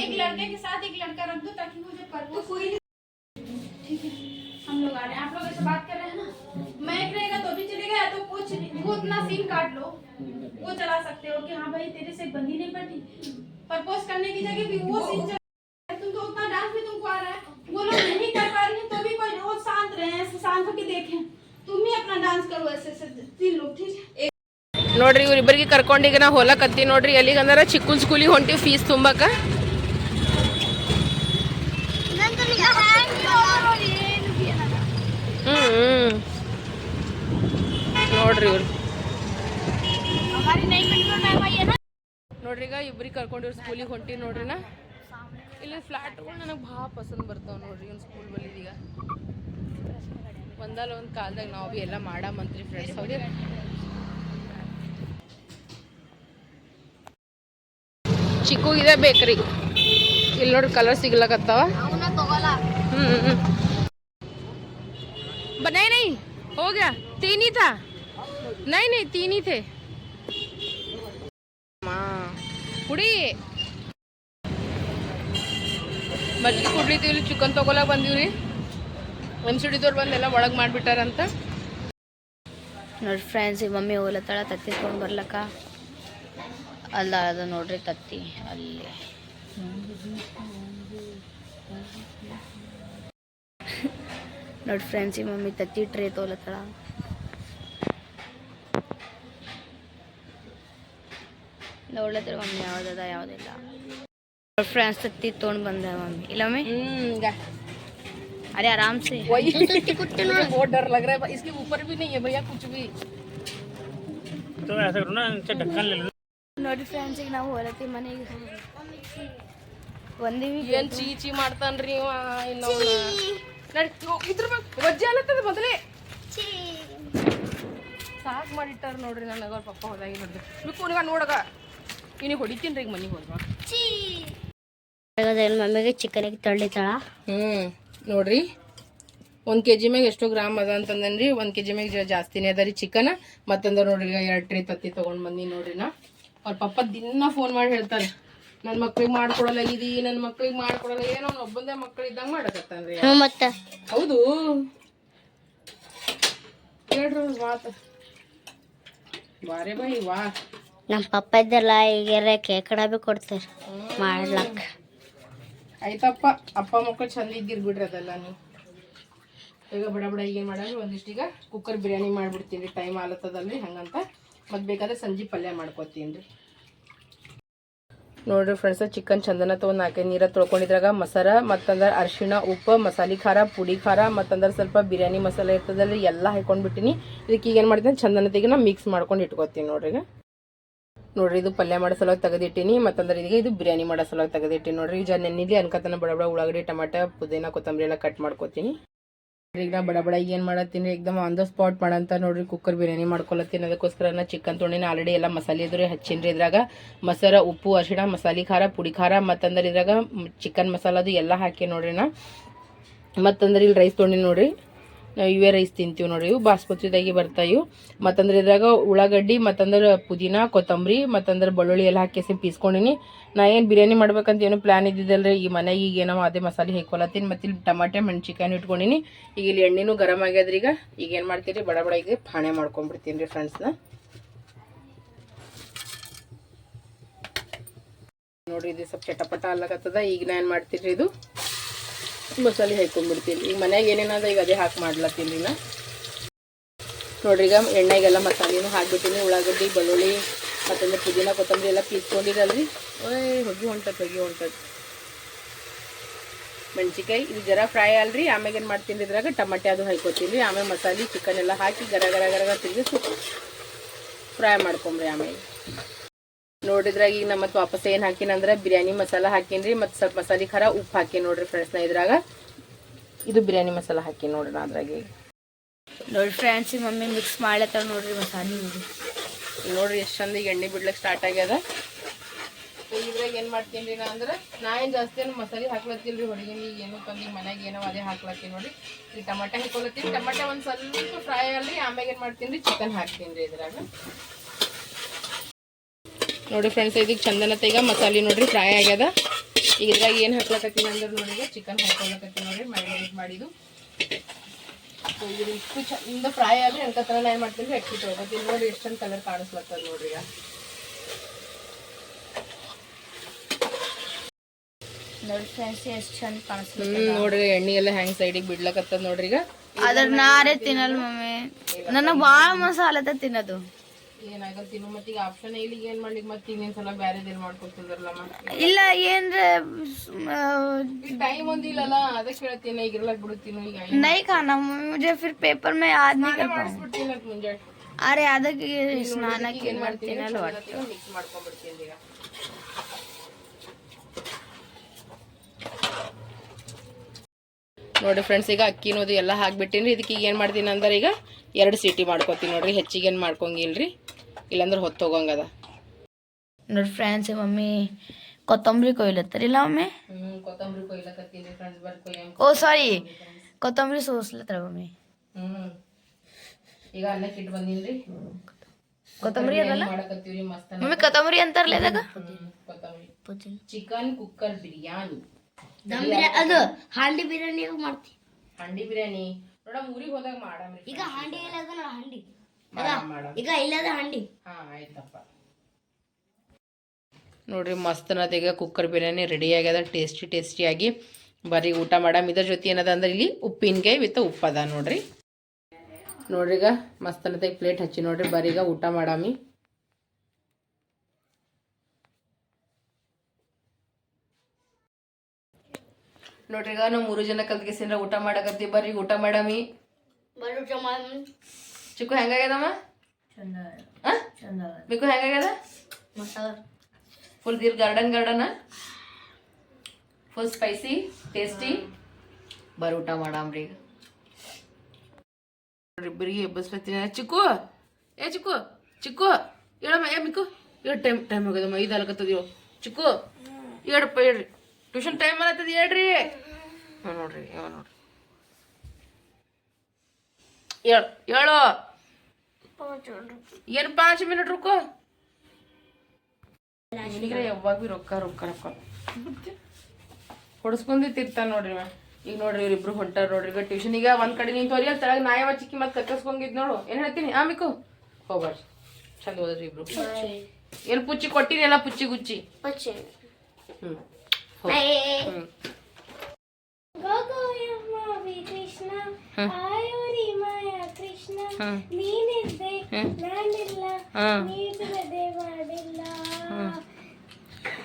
ओए लड़का क्यूटी भी पाए। एक लड़के के साथ एक लड़का रख दो ताकि मुझे परपोज कोई ठीक है हम लोग आ रहे हैं आप लोग ऐसे बात कर रहे हैं ना मैं एक रहेगा तो भी चलेगा या तो कुछ वो अपना सिम काट लो वो चला सकते हो कि हाँ भाई तेरे से बंदी नहीं पड़ी प्रपोज करने की जगह भी वो सीन चला तुम तो उतना डांस भी तुमको आ रहा है वो लोग नहीं कर पा रही हैं तो भी कोई रोज शांत रहे ऐसे शांत होके देखें तुम ही अपना डांस करो ऐसे ऐसे तीन लोग ठीक है ನೋಡ್ರಿ ಇವ್ರಿಬ್ಬರಿಗೆ ಕರ್ಕೊಂಡು ಈಗ ನಾ ಹೊಲಕತ್ತಿ ನೋಡ್ರಿ ಎಲ್ಲಿಗಂದ್ರ ಚಿಕ್ಕುಲ್ ಸ್ಕೂಲಿಗೆ ಹೊಂಟಿವಿ ಫೀಸ್ ತುಂಬಾಕ ಹ್ಮ್. ನೋಡ್ರಿ ಇವ್ರು. ನೋಡ್ರಿ ಈಗ ಇಬ್ರಿಗೆ ಕರ್ಕೊಂಡು ಇವ್ರು ಸ್ಕೂಲಿಗೆ ಹೊಂಟಿ ನೋಡ್ರಿನ? ಇಲ್ಲಿ ಫ್ಲಾಟ್ಗಳು ನನಗೆ ಭಾಳ ಪಸಂದ್ ಬರ್ತಾವೆ ನೋಡ್ರಿ ಇವ್ನು ಸ್ಕೂಲ್ ಬಲ್ಲಿದೀಗ ಒಂದಲ್ಲ ಒಂದು ಕಾಲದಾಗ ನಾವು ಭೀ ಎಲ್ಲ ಮಾಡಾಮಂತ್ರಿ ಫ್ರೆಂಡ್ಸ್ ಅವ್ರಿ ಚಿಕ್ಕ ಇದೆ ಬೇಕ್ರಿ. ಇಲ್ಲಿ ನೋಡ್ರಿ ಕಲರ್ ಸಿಗ್ಲಕತ್ತಾವ. ಹ್ಞೂ ಹ್ಞೂ नहीं नहीं हो गया तीन ही था नहीं नहीं तीन ही थे ಮಾਂ ಕುಡಿ ಮಜ್ಜಿಗೆ ಕುಡ್ಲಿತ್ತೀವಿ ಇಲ್ಲಿ ಚಿಕನ್ ತಗೊಳಕ್ ಬಂದೀವ್ರಿ ಎಮ್ ಸಿ ಡಿದವ್ರು ಬಂದು ಎಲ್ಲ ಒಳಗೆ ಮಾಡಿಬಿಟ್ಟಾರಂತ ನೋಡಿ ಫ್ರೆಂಡ್ಸ್ ಈ ಮಮ್ಮಿ ಹೋಗ್ಲತ್ತಾಳ ತತ್ತಿ ತೊಗೊಂಡು ಬರ್ಲಕ್ಕ ಅಲ್ಲ ಅದು ನೋಡ್ರಿ ತತ್ತಿ ಅಲ್ಲಿ ನೋಡಿ ಫ್ರೆಂಡ್ಸ್ ಈ ಮಮ್ಮಿ ತತ್ತಿ ಟ್ರೇ ತೊಗೊಲತ್ತಾಳ ನೋಡ್ಲತ್ತಾಳ ಮಮ್ಮಿ ಯಾವ್ದದ ಯಾವುದಿಲ್ಲ ಫ್ರೆಂಡ್ಸ್ ತತ್ತಿ ತೊಗೊಂಡು ಬಂದ ಮಮ್ಮಿ ಇಲ್ಲ ಮಮ್ಮಿ हम्म अरे आराम से [LAUGHS] वही बहुत डर लग रहा है इसके ऊपर भी नहीं है भैया कुछ भी तो ऐसा करो ना इनसे ढक्कन ले लो ನೋಡಿ ಫ್ರೆಂಡ್ಸ್ ಈಗ ನಾವು ಹೊರತಿ ಮನೆಗೆ ಒಂದಿವಿ ಏನ್ ಚೀ ಚೀ ಮಾಡ್ತಾನ್ರಿ ಇವ ಇನ್ನವ್ನ ನಡಿ ಓ, ಇದ್ರ ವಜ್ಜೆ ಅಲ್ಲತ್ತದ ಮೊದಲೇ. ಸಾಕು ಮಾಡಿಟ್ಟಾರ ನೋಡ್ರಿ ನನಗ ಅವ್ರ ಪಪ್ಪ ಹೋದಾಗಿ ನೋಡ್ರಿ. ಹುಡುಗ ನೋಡಗ. ಇನಿಗೆ ಹೊಡಿತೀನಿ ಈಗ ಮನೆಗೆ ಹೋದ್ವ. ಮಮ್ಮಿಗೆ ಚಿಕನಿಗೆ ತಳ್ಳಿತಾಳ ಹ್ಮ್ ನೋಡ್ರಿ. ಒಂದ್ ಕೆ ಜಿ ಮ್ಯಾಗ ಎಷ್ಟು ಗ್ರಾಮ್ ಅದ ಅಂತಂದನ್ರಿ ಒಂದ್ ಕೆ ಜಿ ಮ್ಯಾಗ ಜಾಸ್ತಿನೇ ಅದ ರೀ ಚಿಕನ್ ಮತ್ತಂದ್ರ ನೋಡ್ರಿ ಈಗ ಎರಡ್ ಟ್ರೇ ತತ್ತಿ ತಗೊಂಡ್ ಬಂದಿ ನೋಡ್ರಿ ನಾ. ಅವ್ರ ಪಪ್ಪ ದಿನ ಫೋನ್ ಮಾಡಿ ಹೇಳ್ತಾರೆ ನನ್ ಮಕ್ಳಿಗೆ ಮಾಡ್ಕೊಡಲ್ಲ ಇದಿ ನನ್ ಮಕ್ಳಿಗೆ ಮಾಡ್ಕೊಡಲ್ಲ ಏನೋ ಒಬ್ಬಂದೇ ಮಕ್ಳು ಇದ್ದಂಗೆ ಮಾಡಕತ್ತಾನ್ರಿ. ಹ್ಞೂ ಮತ್ತೆ? ಹೌದು. ಹೇಳ್ರಿ ಮಾತು. ಬಾರೇ ಬಾಯಿ ವಾ. ನಮ್ಮ ಪಪ್ಪ ಇದ್ದಲ್ಲ ಈಗೆಲ್ಲ ಕೇಕಡ ಬಿ ಕೊಡ್ತಾರೆ. ಮಾಡ್ಲಕ್ಕ ಆಯ್ತಪ್ಪ ಅಪ್ಪ ಮಕ್ಕಳು ಚಂದ ಇದ್ದಿರ್ ಬಿಡ್ರಿ ಅದೆಲ್ಲ ನೀವು. ಈಗ ಬಡ ಬಡ ಈಗ ಏನು ಒಂದಿಷ್ಟು ಈಗ ಕುಕ್ಕರ್ ಬಿರಿಯಾನಿ ಮಾಡ್ಬಿಡ್ತೀನಿ ರೀ ಟೈಮ್ ಆಲತ್ತದಲ್ರಿ ಹಂಗಂತ. ಮತ್ತೆ ಬೇಕಾದ್ರೆ ಸಂಜೆ ಪಲ್ಯ ಮಾಡ್ಕೊತೀನಿ ರೀ ನೋಡ್ರಿ ಫ್ರೆಂಡ್ಸ್ ಚಿಕನ್ ಚಂದನ ತೊಗೊಂಡು ನಾಲ್ಕೈದು ನೀರ ತೊಳ್ಕೊಂಡಿದ್ರಾಗ ಮಸಾಲ, ಮತ್ತಂದ್ರೆ ಅರಿಶಿಣ, ಉಪ್ಪು, ಮಸಾಲೆ ಖಾರ, ಪುಡಿ ಖಾರ, ಮತ್ತಂದ್ರೆ ಸ್ವಲ್ಪ ಬಿರಿಯಾನಿ ಮಸಾಲೆ ಇರ್ತದಲ್ಲ ಎಲ್ಲ ಹಾಕೊಂಡ್ಬಿಟ್ಟಿನಿ. ಇದಕ್ಕೆ ಈಗ ಏನು ಮಾಡ್ತೀನಿ ಚಂದನ ತೆಗಿ ನಾ ಮಿಕ್ಸ್ ಮಾಡ್ಕೊಂಡು ಇಟ್ಕೊತೀನಿ ನೋಡ್ರಿ ಈಗ. ನೋಡ್ರಿ, ಇದು ಪಲ್ಯ ಮಾಡೋ ತೆಗೆದಿಟ್ಟಿನಿ, ಮತ್ತಂದ್ರೆ ಇದೀಗ ಇದು ಬಿರಿಯಾನಿ ಮಾಡೋ ತೆಗೆದಿಟ್ಟಿನಿ ನೋಡ್ರಿ. ಈಗ ನೆನ್ನಿಲಿ ಅನ್ಕತನ ಬಡಬಡ ಬಡ ಉಳ್ಳಾಗಡ್ಡಿ, ಟಮಾಟ, ಪುದೀನ, ಕೊತ್ತಂಬರಿ ಎಲ್ಲ ಕಟ್ ಮಾಡ್ಕೊತೀನಿ. ಈಗ ನಾ ಬಡ ಬಡ ಏನು ಮಾಡತ್ತೀನಿ? ಏಕ್ದಮ್ ಆನ್ ದ ಸ್ಪಾಟ್ ಮಾಡಂತ ನೋಡ್ರಿ ಕುಕ್ಕರ್ ಬಿರಿಯಾನಿ ಮಾಡ್ಕೊಳತ್ತೀನಿ. ಅದಕ್ಕೋಸ್ಕರ ನಾ ಚಿಕನ್ ತೊಗೊಂಡಿನ ಆಲ್ರೆಡಿ ಎಲ್ಲ ಮಸಾಲೆ ಇದ್ರಿ ಹಚ್ಚಿನ್ರಿ ಇದ್ರಾಗ. ಮೊಸರ, ಉಪ್ಪು, ಅರಿಶಿಣ, ಮಸಾಲೆ ಖಾರ, ಪುಡಿ ಖಾರ, ಮತ್ತಂದ್ರೆ ಇದ್ರಾಗ ಚಿಕನ್ ಮಸಾಲದು ಎಲ್ಲ ಹಾಕಿ ನೋಡ್ರಿ ನಾ. ಮತ್ತಂದ್ರೆ ಇಲ್ಲಿ ರೈಸ್ ತೊಗೊಂಡಿನಿ ನೋಡ್ರಿ. ಇವೇ ರೈಸ್ ತಿಂತೀವಿ ನೋಡಿ ಇವು ಬಾಸ್ಮತಿದಾಗಿ ಬರ್ತಾಯಿವು ಮತ್ತಂದ್ರೆ ಇದ್ರಾಗ ಉಳ್ಳಾಗಡ್ಡಿ, ಮತ್ತಂದ್ರೆ ಪುದೀನ, ಕೊತ್ತಂಬರಿ, ಮತ್ತಂದ್ರೆ ಬೆಳ್ಳುಳ್ಳಿ ಎಲ್ಲ ಹಾಕಿ ಪೀಸ್ಕೊಂಡಿನಿ. ನಾ ಏನು ಬಿರಿಯಾನಿ ಮಾಡ್ಬೇಕಂತ ಏನು ಪ್ಲ್ಯಾನ್ ರೀ ಈ ಮನೆಗೆ ಈಗ ಏನೋ ಅದೇ ಮಸಾಲೆ ಹೇಕೊಲತ್ತೀನಿ ಮತ್ತು ಇಲ್ಲಿ ಟಮಾಟೆ ಮೆಣಸಿಕಾಯಿ ಇಟ್ಕೊಂಡಿನಿ. ಈಗ ಇಲ್ಲಿ ಎಣ್ಣೆನೂ ಗರಮ್ ಆಗ್ಯದ್ರಿ ಈಗ. ಈಗ ಏನು ಮಾಡ್ತೀರಿ? ಬಡ ಬಡ ಈಗ ಫಾಣೆ ಮಾಡ್ಕೊಂಡ್ಬಿಡ್ತೀನಿ ರೀ ಫ್ರೆಂಡ್ಸ್ನ ನೋಡ್ರಿ, ಇದು ಸ್ವಲ್ಪ ಚಟಪಟ ಅಲ್ಲಕತ್ತದ ಈಗ ನಾ ಏನು ಮಾಡ್ತೀರಿ ಇದು? ಮಸಾಲೆ ಹಾಕೊಂಡ್ಬಿಡ್ತೀನಿ ಈಗ ಮನ್ಯಾಗ ಏನೇನದ ಈಗ ಅದೇ ಹಾಕಿ ಮಾಡ್ಲತ್ತೀನಿ ನಾ. ನೋಡ್ರಿ ಈಗ ಎಣ್ಣೆಗೆಲ್ಲ ಮಸಾಲೆನೂ ಹಾಕ್ಬಿಟ್ಟಿನಿ. ಉಳ್ಳಾಗಡ್ಡಿ, ಬೆಳ್ಳುಳ್ಳಿ ಮತ್ತಂದ್ರೆ ಪುದೀನ, ಕೊತ್ತಂಬರಿ ಎಲ್ಲ ಪೀಸ್ಕೊಂಡಿರಲ್ರಿ. ಓಯ್, ಹೊಗಿ ಹೊಂಟದ ಹೊಗಿ ಹೊಂಟದ ಮೆಣಸಿಕಾಯಿ ಇದು ಜರ ಫ್ರೈ ಅಲ್ರಿ. ಆಮ್ಯಾಗ ಏನು ಮಾಡ್ತೀನಿ ಇದ್ರಾಗ ಟಮಾಟೆ ಅದು ಹಾಕೋತೀನಿ ಆಮೇಲೆ ಮಸಾಲೆ ಚಿಕನ್ ಎಲ್ಲ ಹಾಕಿ ಗರ ಗರ ಗರ ತಿರುಗಿಸಿ ಫ್ರೈ ಮಾಡ್ಕೊಂಬ್ರಿ ಆಮೇಲೆ ನೋಡಿದ್ರಾಗ ಈಗ ನಾ ಮತ್ತೆ ವಾಪಸ್ ಏನು ಹಾಕಿನ ಅಂದ್ರೆ ಬಿರಿಯಾನಿ ಮಸಾಲ ಹಾಕಿನ್ರಿ ಮತ್ತು ಸ್ವಲ್ಪ ಮಸಾಲೆ ಖಾರ ಉಪ್ಪು ಹಾಕಿ ನೋಡ್ರಿ ಫ್ರೆಂಡ್ಸ್ ನಾ ಇದ್ರಾಗ. ಇದು ಬಿರಿಯಾನಿ ಮಸಾಲ ಹಾಕಿ ನೋಡ್ರಿ ನಾ ಅದ್ರಾಗ. ನೋಡಿ ಫ್ರೆಂಡ್ಸ್ ಮಮ್ಮಿ ಮಿಕ್ಸ್ ಮಾಡ್ಲತ್ತಾವ ನೋಡ್ರಿ ಮಸಾಲೆ ನೋಡಿ. ನೋಡ್ರಿ ಎಷ್ಟು ಚಂದ ಈಗ ಎಣ್ಣೆ ಬಿಡ್ಲಿಕ್ಕೆ ಸ್ಟಾರ್ಟ್ ಆಗ್ಯದ. ಇದ್ರಾಗ ಏನು ಮಾಡ್ತೀನಿ ನಾ ಅಂದ್ರೆ ನಾ ಏನು ಜಾಸ್ತಿ ಏನು ಮಸಾಲೆ ಹಾಕ್ಲತ್ತಿಲ್ರಿ ರೀ ಈಗ ಏನು ತಂದು ಮನೆಗೆ ಏನೋ ಅದೇ ಹಾಕ್ಲತ್ತೀನಿ ನೋಡ್ರಿ. ಈ ಟಮಾಟೆ ಹಾಕೊಳತ್ತೀನಿ ಟಮಾಟೆ ಒಂದು ಸ್ವಲ್ಪ ಫ್ರೈ ಅಲ್ಲಿ ಆಮ್ಯಾಗ ಏನು ಮಾಡ್ತೀನಿ ರೀ ಚಿಕನ್ ಹಾಕ್ತೀನಿ ರೀ ಇದ್ರಾಗ. ನೋಡಿ ಫ್ರೆಂಡ್ಸ್ ಇದಕ್ಕೆ ಚಂದನತೆ ಈಗ ಮಸಾಲೆ ನೋಡ್ರಿ ಫ್ರೈ ಆಗ್ಯದ. ಈಗ ಇದ್ರಾಗ ಏನು ಹಾಕ್ಲಕತ್ತೀನಿ ಅಂದ್ರೆ ನೋಡಿ ಚಿಕನ್ ಹಾಕೊಳಕತ್ತೀನಿ ನೋಡ್ರಿ ಮ್ಯಾರಿನೇಟ್ ಮಾಡಿದ್ದು. ಸೊ ಇದು ಇಷ್ಟು ಚಂದ ಫ್ರೈ ಆದ್ರೆ ಅನ್ಕತ್ರ ಥರ ಏನು ಮಾಡ್ತೀನಿ ಅಕ್ಕಿ ತೊಗೊತೀನಿ ನೋಡಿ ಎಷ್ಟು ಚಂದ ಕಲರ್ ಕಾಣಿಸ್ಲತ್ತದ ನೋಡ್ರಿ ಈಗ. ನೋಡಿ ಫ್ರೆಂಡ್ಸ್ ಎಷ್ಟು ಚಂದ ಕಾಣಿಸ್ತದೆ ನೋಡ್ರಿ ಎಣ್ಣೆ ಎಲ್ಲ ಹೆಂಗ್ ಸೈಡಿಗೆ ಬಿಡ್ಲಕತ್ತದ ನೋಡ್ರಿ ಈಗ. ಅದ್ರ ನಾರೇ ತಿನ್ನಲ್ಲ ಮಮ್ಮಿ. ನನಗೆ ಭಾಳ ಮಸಾಲೆ ತಿನ್ನೋದು. ಏನಾಗಲ್ಲ ತಿನ್ನು ಮತ್ತೆ ಈಗ ಆಪ್ಷನ್ ಇಲ್ಲಿ ಏನ್ ಮಾಡ್ಲಿಕ್ಕೆ ಮತ್ತೆ ಇನ್ನೇನ್ ಸಲ ಬ್ಯಾರೆದ್ ಏನ್ ಮಾಡ್ಕೊತಿದ್ರಲ್ಲಮ್ಮ ಇಲ್ಲ ಏನ್ರೆ ಈಗ ಟೈಮ್ ಒಂದಿಲ್ಲಲ್ಲ ಅದಕ್ಕೆ ಹೇಳ್ತೀನಿ ಈಗ ಇರ್ಲಕ್ ಬಿಡುತ್ತೀನಿ ಈಗ नहीं खाना मुझे फिर पेपर में याद नहीं कर पाऊँ ಮಾಡಿಸ್ಬಿಡ್ತೀನಿ ಅಂತ ಮುಂಜಾನೆ अरे ಅದಕ್ಕೆ ಸ್ನಾನಕ್ಕೆ ಏನ್ ಮಾಡ್ತೀನಿ ಮಾಡ್ತೀನಲ್ಲ ಒಟ್ಟು ಮಿಕ್ಸ್ ಮಾಡ್ಕೊಂಡ್ಬಿಡ್ತೀನಿ ಈಗ ನೋಡಿ ಫ್ರೆಂಡ್ಸ್ ಈಗ ಅಕ್ಕಿನೋದು ಎಲ್ಲ ಹಾಕ್ಬಿಟ್ಟಿನಿ ಇದಕ್ಕೆ ಈಗ ಏನು ಮಾಡ್ತೀನಿ ಅಂದ್ರೆ ಈಗ ಎರಡು ಸೀಟಿ ಮಾಡ್ಕೊತೀನಿ ನೋಡಿರಿ. ಹೆಚ್ಚಿಗೆ ಏನು ರೀ ಇಲ್ಲಾಂದ್ರೆ ಹೊತ್ತು ಹೋಗಂಗದ ನೋಡಿ ಫ್ರೆಂಡ್ಸ್ ಮಮ್ಮಿ ಕೊತ್ತಂಬರಿ ಕೊಯ್ಲತ್ತಾರಿಲ್ಲ ಮಮ್ಮಿ? ಹ್ಮ್ ಕೊತ್ತಂಬರಿ ಕೊಯ್ಲಕತ್ತೀನಿ ಫ್ರೆಂಡ್ಸ್ ಓ ಸಾರಿ ಕೊತ್ತಂಬರಿ ಸೋಸ್ಲತ್ತರ ಮಮ್ಮಿ. ಹ್ಞೂ ಈಗ ಅನ್ನಕ್ಕೆ ಇಟ್ಟು ಬಂದಿಲ್ರಿ ಕೊತ್ತಂಬರಿ ಅದಲ್ಲ? ಮಮ್ಮಿ ಕೊತ್ತಂಬರಿ ಅಂತಾರಲ್ಲ ಇದಾಗ ಕೊತ್ತಂಬರಿ. ಚಿಕನ್ ಕುಕ್ಕರ್ ಬಿರಿಯಾನಿ ಅದು ಹಾಂಡಿ ಬಿರಿಯಾನಿ ಮಾಡ್ತೀವಿ ಹಂಡಿ ಬಿರಿಯಾನಿ. ನೋಡ ಊರಿಗೆ ಹೋದಾಗ ಮಾಡಮ್ರಿ ಈಗ ಹಾಂಡಿ ಇಲ್ಲ ಅದ ಹಾಂಡಿ. ಮಾಡಮ್ ಮಾಡಮ್ ಈಗ ಇಲ್ಲದ ಹಾಂಡಿ. ಹಾ ಆಯ್ತಪ್ಪ. ನೋಡ್ರಿ ಮಸ್ತನದ ಈಗ ಕುಕ್ಕರ್ ಬಿರಿಯಾನಿ ರೆಡಿ ಆಗ್ಯದ ಟೇಸ್ಟಿ ಟೇಸ್ಟಿಯಾಗಿ ಬರೀ ಊಟ ಮಾಡಮ್. ಇದ್ರ ಜೊತೆ ಏನದ ಅಂದ್ರೆ ಇಲ್ಲಿ ಉಪ್ಪಿನಕಾಯಿ ವಿತ್ ಉಪ್ಪದ ನೋಡ್ರಿ. ನೋಡ್ರಿ ಈಗ ಮಸ್ತನತೆ ಪ್ಲೇಟ್ ಹಚ್ಚಿ ನೋಡ್ರಿ. ಬರೀಗ ಈಗ ಊಟ ಮಾಡಾಮಿ. ನೋಡ್ರಿ ಈಗ ನಾವು ಮೂರು ಜನ ಕಲ್ತ್ಗೆಸಿಂದ್ರ ಊಟ ಮಾಡಕತ್ತಿ ಬರ್ರಿ ಊಟ ಮಾಡಮಿ. ಚಿಕ್ಕು ಹೆಂಗಾಗ್ಯದಮ್ಮ? ಆ? ಮಿಕ್ಕು ಹೆಂಗಾಗ್ಯದ? Full ದೀರ್ garden garden full spicy tasty ಬರ್ ಊಟ ಮಾಡಾಮ್ರಿ ಈಗ. ಇಬ್ಬರಿಗೆ ಎಬ್ಬಸ್ಲತ್ತೀನಿ ಚಿಕ್ಕು ಏ ಚಿಕ್ಕು ಚಿಕ್ಕು ಹೇಳಮ್ಮ ಏ ಮಿಕ್ಕು ಏಳು ಟೈಮ್ ಟೈಮ್ ಹೋಗದಮ್ಮ ಐದು ಅಲಕತ್ತದ ಚಿಕ್ಕು ಹೇಳಪ್ಪ ಹೇಳ್ರಿ ಟ್ಯೂಷನ್ ಟೈಮ್ ಬರತ್ತದ ಹೇಳ್ರಿ. ಹ್ಞೂ ನೋಡ್ರಿ ಯಾವ ನೋಡ್ರಿ. ಹೇಳು ಹೇಳು. ಏನು ಪಾಂಚ್ ಮಿನಿಟ್ ರುಕೋ ಯಾವಾಗ ಭೀ ರೊಕ್ಕ ರೊಕ್ಕ ರೊಕ್ಕ. ಹೊಡ್ಸ್ಕೊಂಡಿರ್ತಾನ ನೋಡ್ರಿ ಮ್ಯಾಮ್ ಈಗ ನೋಡ್ರಿ ಇವ್ರಿಬ್ರು ಹೊಂಟಾರ ನೋಡ್ರಿ. ಈಗ ಟ್ಯೂಷನ್ ಈಗ ಒಂದ್ ಕಡೆ ನಿಂತವ್ರಿ ಅಲ್ಲಿ ತಳಗ ನಾ ಯಾವ ಚಿಕ್ಕಿ ಮತ್ತೆ ಕಕ್ಕಸ್ಕೊಂಡಿದ್ ನೋಡು. ಏನ್ ಹೇಳ್ತೀನಿ? ಆಮಿಕು ಹೋಗ್ಬಾರ್ರಿ ಚಂದ ಹೋದ್ರಿ ಇಬ್ರು. ಏನ್ ಪುಚ್ಚಿ ಕೊಟ್ಟಿನಿ ಎಲ್ಲ ಪುಚ್ಚಿ ಗುಚ್ಚಿ. ಹ್ಮ್. ಹ್ಮ್.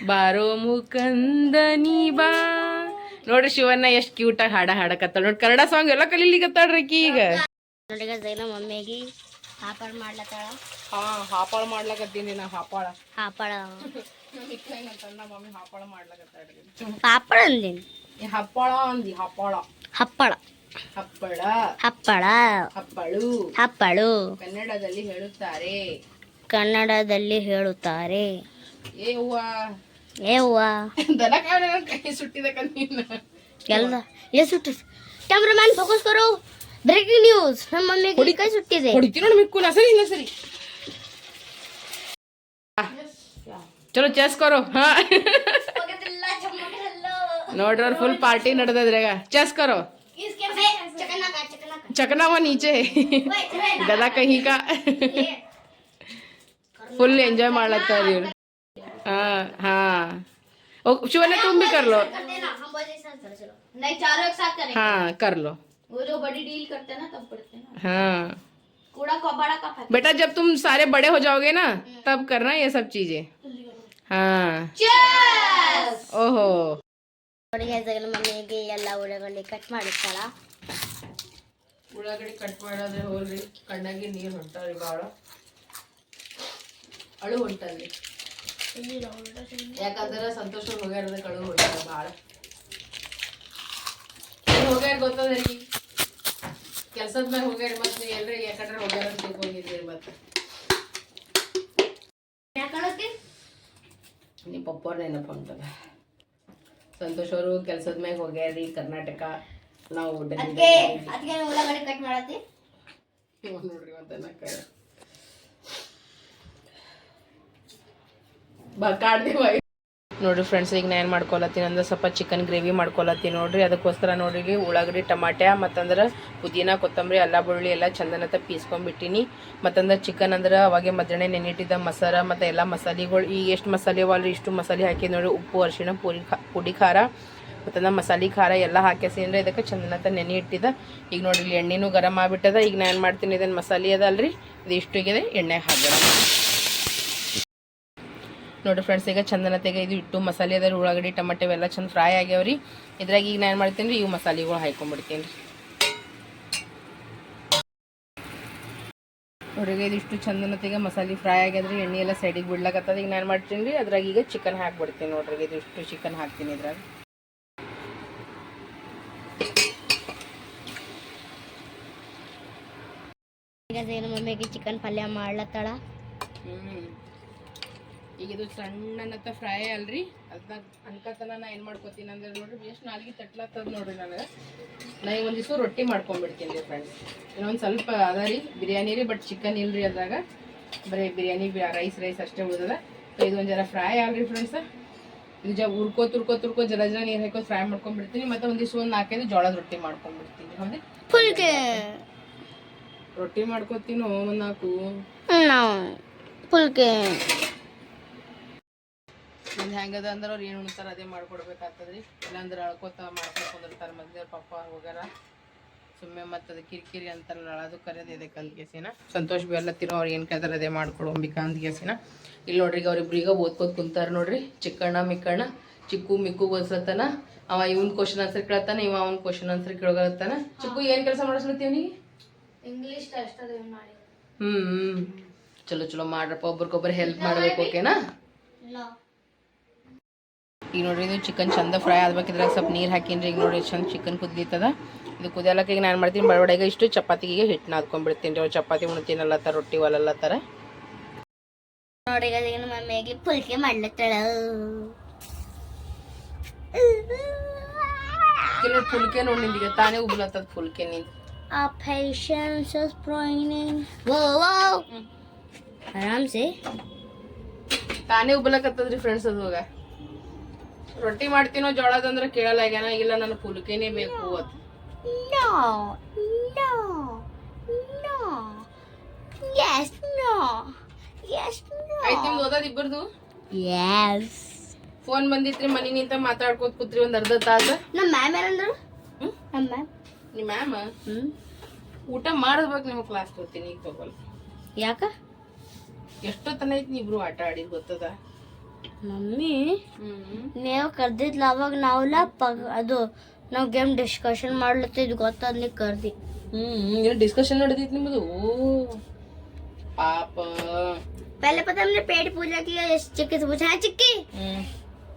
ಬಾರೋ ಮುಕಂದನಿ ಬಾ. ನೋಡ್ರಿ ಶಿವಣ್ಣ ಎಷ್ಟ್ ಕ್ಯೂಟಾಗಿ ಹಾಡ ಹಾಡಕತ್ತಾಳ. ನೋಡಿ ಕನ್ನಡ ಸಾಂಗ್ ಎಲ್ಲ ಕಲೀಲಿಕತ್ತಾಳ್ರಿ ಆಕಿ ಈಗ ನೋಡಿ ಜೈನ ಮಮ್ಮಿಗೆ ಹಾಪಾಳ ಮಾಡ್ಲತ್ತಾಳ. ಹಾ ಹಾಪಾಳ ಮಾಡ್ಲಕತ್ತೀನಿ ನಾ ಹಾಪಾಳ. ಹಾಪಾಳ. ಪಾಪಳ ಅಂದೇನು. ಈ ಹಪ್ಪಳ ಅಂದಿ ಹಪ್ಪಳ. ಹಪ್ಪಳ. ಹಪ್ಪಳ. ಹಪ್ಪಳ. ಹಪ್ಪಳು. ಹಪ್ಪಳು. ಕನ್ನಡದಲ್ಲಿ ಹೇಳುತ್ತಾರೆ. ಕನ್ನಡದಲ್ಲಿ ಹೇಳುತ್ತಾರೆ. ದನ ಕೈ ಎಲ್ಲ ಕ್ಯಾಮ್ರಾಮ್ಯಾನ್ ಫೋಕಸ್ ಕರೋ. ಬ್ರೇಕಿಂಗ್ ನ್ಯೂಸ್ ನಮ್ಮ ಮಮ್ಮಿಗೆ ಕೈ ಸುಟ್ಟಿದೆ. ಸರಿ ಇಲ್ಲ ಸರಿ ಚಲೋ ಚೆಸ್ ಕರೋ ಹಾ ನೋಡ್ರಿ ಅವ್ರ ಫುಲ್ ಪಾರ್ಟಿ ನಡೆದ್ರಾಗ ಚೆಸ್ ಕರೋ चकना हुआ नीचे गदा कहीं का फुल एंजॉय ಮಾಡ್ಲತ್ತಾರ ಇವ್ರು ಹಾ ಹಾ ओ शिवन्या तुम भी कर लो नहीं चारों एक साथ करें हाँ कर लो वो जो बड़ी डील करते हैं ना तब करते हैं ना हाँ कूड़ा को बड़ा का फेंक बेटा जब तुम सारे बड़े हो जाओगे ना तब करना ये सब चीजें हाँ ಓಹೋ. ಹುಡುಗಿಯಾಗಲು ಮನೆಗೆ ಎಲ್ಲ ಉಳ್ಳಾಗಡ್ಡಿ ಕಟ್ ಮಾಡಿರ್ತಾಳ ಉಳ್ಳಾಗಡ್ಡಿ ಕಟ್ ಮಾಡೋದ್ರೆ ಹೋಲ್ರಿ ಕಣ್ಣಾಗಿ ನೀರು ಹೊಂಟಾವ್ರಿ ಬಾಳ. ಅಳು ಹೊಂಟಲ್ರಿ ಯಾಕಂದ್ರೆ ಸಂತೋಷ ಹೋಗ್ಯಾರದ ಕಳು ಹೊಂಟಾರ ಭಾಳ ಹೋಗ್ಯಾರ ಗೊತ್ತದ್ರಿ? ರೀ ಕೆಲ್ಸದ ಮ್ಯಾಗ ಹೋಗ್ಯಾರ ಮತ್ತೆ ಎಲ್ರಿ ಯಾಕಂದ್ರೆ ಹೋಗ್ಯಾರ ಅಂತ ತಿಳ್ಕೊಂಡಿದ್ರಿ ಮತ್ತೆ ನಿಮ್ಮ ಪಪ್ಪವ್ರ ನೆನಪು ಅಂತದ ಸಂತೋಷ್ ಅವರು ಕೆಲಸದ ಮ್ಯಾಗ ಹೋಗ್ಯಾರಿ ಕರ್ನಾಟಕ ನಾವು ಅದಕ್ಕೆ ಉಳ್ಳಾಗಡ್ಡಿ ಕಟ್ ಮಾಡತ್ತಿ? ನೋಡ್ರಿ ಬಾ ಕಾಡ್ದೆ ನೋಡ್ರಿ ಫ್ರೆಂಡ್ಸ್ ಈಗ ನಾನು ಏನು ಮಾಡ್ಕೊಳತ್ತೀನಿ ಅಂದ್ರೆ ಸ್ವಲ್ಪ ಚಿಕನ್ ಗ್ರೇವಿ ಮಾಡ್ಕೊಳತ್ತೀನಿ ನೋಡಿರಿ. ಅದಕ್ಕೋಸ್ಕರ ನೋಡ್ರಿ ಉಳ್ಳಾಗಡ್ಡಿ ಟಮಾಟೆ ಮತ್ತಂದ್ರೆ ಪುದೀನ, ಕೊತ್ತಂಬರಿ ಎಲ್ಲ ಬೆಳ್ಳುಳ್ಳಿ, ಎಲ್ಲ ಚಂದನತ್ತ ಪೀಸ್ಕೊಂಡ್ಬಿಟ್ಟಿನಿ ಮತ್ತಂದ್ರೆ ಚಿಕನ್ ಅಂದ್ರೆ ಅವಾಗೆ ಮಧ್ಯಾಹ್ನ ನೆನಿಟ್ಟಿದ್ದ ಮಸಾಲ ಮತ್ತು ಎಲ್ಲ ಮಸಾಲೆಗಳು ಈಗ ಎಷ್ಟು ಮಸಾಲೆ ಅವಲ್ರಿ ಇಷ್ಟು ಮಸಾಲೆ ಹಾಕಿ ನೋಡಿ ಉಪ್ಪು, ಅರಿಶಿಣ, ಪುರಿ ಪುಡಿ ಖಾರ, ಮತ್ತಂದ್ರೆ ಮಸಾಲೆ ಖಾರ ಎಲ್ಲ ಹಾಕ್ಯಾಸಿಂದ್ರೆ ಇದಕ್ಕೆ ಚಂದನತ ನೆನೆ ಇಟ್ಟಿದ್ದ. ಈಗ ನೋಡ್ರಿ ಎಣ್ಣೆನೂ ಗರಮ್ ಆಗ್ಬಿಟ್ಟದ. ಈಗ ನಾನು ಮಾಡ್ತೀನಿ ಇದನ್ನು ಮಸಾಲೆ ಅದಲ್ರಿ. ಇದು ಇಷ್ಟಿಗೆ ಎಣ್ಣೆ ಹಾಕೋಣ ನೋಡ್ರಿ ಫ್ರೆಂಡ್ಸ್ ಈಗ ಚಂದನತೆಗೆ ಇದು ಇಟ್ಟು ಮಸಾಲೆ ಅದ ಉಳ್ಳಾಗಡ್ಡಿ ಟಮಾಟೆ ಇವೆಲ್ಲ ಚಂದ ಫ್ರೈ ಆಗ್ಯಾವ್ರಿ. ಇದ್ರಾಗ ಈಗ ನಾನು ಏನು ಮಾಡ್ತೀನಿ ರೀ ಇವು ಮಸಾಲೆಗಳು ಹಾಕೊಂಡ್ಬಿಡ್ತೀನಿ ರೀ. ನೋಡಿಗೆ ಇದಿಷ್ಟು ಇದಿಷ್ಟು ಚಂದನತೆಗೆ ಮಸಾಲೆ ಫ್ರೈ ಆಗ್ಯದ್ರಿ ಎಣ್ಣೆ ಎಲ್ಲ ಸೈಡಿಗೆ ಬಿಡ್ಲಾಕತ್ತದ. ಈಗ ನಾನು ಮಾಡ್ತೀನಿ ರೀ ಅದ್ರಾಗ ಈಗ ಚಿಕನ್ ಹಾಕ್ಬಿಡ್ತೀನಿ ನೋಡ್ರಿ ಇದಿಷ್ಟು ಚಿಕನ್ ಹಾಕ್ತೀನಿ ಇದ್ರಾಗ. ಈಗ ಏನು ಮಮ್ಮಿಗೆ ಚಿಕನ್ ಪಲ್ಯ ಮಾಡ್ಲತ್ತಳ? ಈಗ ಇದು ಸಣ್ಣನತ್ತ ಫ್ರೈ ಅಲ್ರಿ. ಅದನ್ನ ಅನ್ಕತನ ನಾ ಏನು ಮಾಡ್ಕೋತೀನಿ ಅಂದ್ರೆ ನೋಡ್ರಿ ಎಷ್ಟು ನಾಲ್ಗೆ ತಟ್ಲತ್ತದ ನೋಡ್ರಿ ನನಗೆ ನಾ ಈಗ ಒಂದು ದಿವಸ ರೊಟ್ಟಿ ಮಾಡ್ಕೊಂಡ್ಬಿಡ್ತೀನಿ ರೀ ಫ್ರೆಂಡ್ಸ್ ಇನ್ನೊಂದು ಸ್ವಲ್ಪ ಅದ ರೀ ಬಿರಿಯಾನಿ ರೀ ಬಟ್ ಚಿಕನ್ ಇಲ್ರಿ ಅದಾಗ ಬರೀ ಬಿರಿಯಾನಿ ರೈಸ್ ರೈಸ್ ಅಷ್ಟೇ ಉಳಿದದ. ಸೊ ಇದು ಒಂದು ಜರ ಫ್ರೈ ಆಗ್ರಿ ಫ್ರೆಂಡ್ಸ್ ಇದು ಜ ಉರ್ಕೋ ತುರ್ಕೋ ತುರ್ಕೋ ಜರ ಜರ ನೀರು ಹಾಕೋ ಫ್ರೈ ಮಾಡ್ಕೊಂಡ್ಬಿಡ್ತೀನಿ ಮತ್ತೆ ಒಂದು ದಿವಸ ಒಂದು ನಾಲ್ಕೈದು ಜೋಳದ ರೊಟ್ಟಿ ಮಾಡ್ಕೊಂಡ್ಬಿಡ್ತೀನಿ ಹೌದೇ ರೊಟ್ಟಿ ಮಾಡ್ಕೋತೀನೋ ಒಂದು ನಾಲ್ಕು. ಫುಲ್ಗೆ ಮಂದಿ ಹೆಂಗದ ಅಂದ್ರೆ ಅವ್ರು ಏನು ಉಣ್ತಾರೆ ಅದೇ ಮಾಡ್ಕೊಡ್ಬೇಕಾಗ್ತದ್ರಿ. ಇಲ್ಲಾಂದ್ರೆ ಅಳ್ಕೋತ ಮಾಡ್ಕೊಂಡು ಕುಂದಿರ್ತಾರೆ ಮಂದಿ ಅವ್ರ ಪಪ್ಪ ಹೋಗ್ಯಾರ. ಸುಮ್ಮನೆ ಮತ್ತೆ ಅದು ಕಿರಿಕಿರಿ ಅಂತಾರಲ್ಲ ಅಳೋದು ಕರೆಯೋದು ಇದೆ ಕಲ್ ಕೇಸಿನ ಸಂತೋಷ್ ಬಿ ಎಲ್ಲ ತಿರೋ ಅವ್ರು ಏನು ಕೇಳ್ತಾರೆ ಅದೇ ಮಾಡ್ಕೊಡು ಅಂಬಿಕಾ ಅಂತ ಕೇಸಿನ ಇಲ್ಲಿ ನೋಡ್ರಿ ಈಗ ಅವ್ರಿಬ್ರೀಗ ಓದ್ಕೋತ ಕುಂತಾರ ನೋಡ್ರಿ. ಚಿಕ್ಕಣ್ಣ ಮಿಕ್ಕಣ್ಣ ಚಿಕ್ಕು ಮಿಕ್ಕು ಓದ್ಸತ್ತಾನ ಅವ ಇವನ್ ಕ್ವಶನ್ ಆನ್ಸರ್ ಕೇಳತ್ತಾನ ಇವ ಅವ್ನ ಕ್ವಶನ್ ಆನ್ಸರ್ ಕೇಳೋಗತ್ತಾನ ಚಿಕ್ಕು ಏನು ಕೆಲಸ ಮಾಡಿಸ್ಲತ್ತೀವಿ ಇಂಗ್ಲಿಷ್ ಟೆಸ್ಟ್ ಅದ ಮಾಡಿ ಹ್ಮ್ ಹ್ಮ್. ಚಲೋ ಚಲೋ ಮಾಡ್ರಪ್ಪ ಒಬ್ರಿಗೊಬ್ರು ಹೆಲ್ಪ್ ಮಾಡ್ಬೇಕು ಓಕೆನಾ ಈಗ ನೋಡ್ರಿ ಇದು ಚಿಕನ್ ಚಂದ ಫ್ರೈ ಇದ್ರಾಗ ಸ್ವಲ್ಪ ನೀರು ಹಾಕಿನ್ರಿ. ಈಗ ನೋಡ್ರಿ ಚಂದ ಚಿಕನ್ ಕುದ್ಲಿತ್ತದ ಇದು ಕುದಿಯಲಕ್ಕ ಈಗ ನಾನು ಮಾಡ್ತೀನಿ. ಬಡಬಡೆಗೆ ಇಷ್ಟು ಚಪಾತಿಗೆ ಹಿಟ್ಟು ನಾದ್ಕೊಂಡ್ಬಿಡ್ತೀನಿ ರೀ ಅವ್ರು ಚಪಾತಿ ಉಣ್ತೀನಲ್ಲತ್ತಾರ ರೊಟ್ಟಿ ಒಲಲ್ಲತ್ತಾರ ನೋಡಿ ಮಮ್ಮಿಗೆ ಪುಲ್ಕೆ ಮಾಡ್ಲತ್ತಾಳ. ಪುಲ್ಕೆ ನೋಡಿ ಈಗ ತಾನೇ ಉಬ್ಲತ್ತದ ಪುಲ್ಕೆ ನಿಂದ. ಆ patience is training. Whoa, whoa. ಆರಾಮ್ ಸೆ ತಾನೇ ಉಬ್ಲಕತ್ತದ್ರಿ ಫ್ರೆಂಡ್ಸ್ ಅದು ಹೋಗ ರೊಟ್ಟಿ ಮಾಡ್ತೀನೋ ಜೋಳದಂದ್ರೆ ಕೇಳಲ್ಲ ಆಗ್ಯಾನ ಇಲ್ಲ ನನ್ನ ಪುಲ್ಕೇನೆ ಬೇಕು ಅಂತ No, no, no. Yes, no. Yes, no. ಆಯ್ತು ನಿಮ್ದು ಓದೋದು ಇಬ್ಬರದು? Yes. ಫೋನ್ ಬಂದಿತ್ರಿ ಮನಿ ನಿಂತ ಮಾತಾಡ್ಕೋತ ಕೂತ್ರಿ ಒಂದ್ ಅರ್ಧ ತಾಸ. ನಮ್ಮ ಮ್ಯಾಮ್ ಏನಂದ್ರು ಹ್ಮ್? ನಮ್ಮ ಮ್ಯಾಮ್. ನಿಮ್ಮ ಮ್ಯಾಮ್? ಊಟ ಮಾಡಿದ್ಬೇಕು ನಿಮಗೆ ಕ್ಲಾಸ್ ಕೊಡ್ತೀನಿ ಈಗ ತಗೋಲ್ಲ ಯಾಕ? ಎಷ್ಟೊತ್ತನ ಐತಿ ಇಬ್ರು ಆಟ ಆಡಿದ್ ಗೊತ್ತದ? ಮಮ್ಮಿ ಹ್ಮ್ ನೀವು ಕರ್ದಿದ್ಲ ಅವಾಗ ನಾವೆಲ್ಲ ಪಗ್ ಅದು ನಾವು ಗೇಮ್ ಡಿಸ್ಕಷನ್ ಮಾಡ್ಲತ್ತಿದ್ ಗೊತ್ತದ ನೀ ಕರ್ದಿ ಹ್ಮ್ ಏನು ಡಿಸ್ಕಷನ್ ನಡೆದೈತಿ ನಿಮ್ಮದು ಓ ಪಾಪ पहले पता है हमने पेट पूजा किया इस चिक्की से पूछा है चिक्की हम्म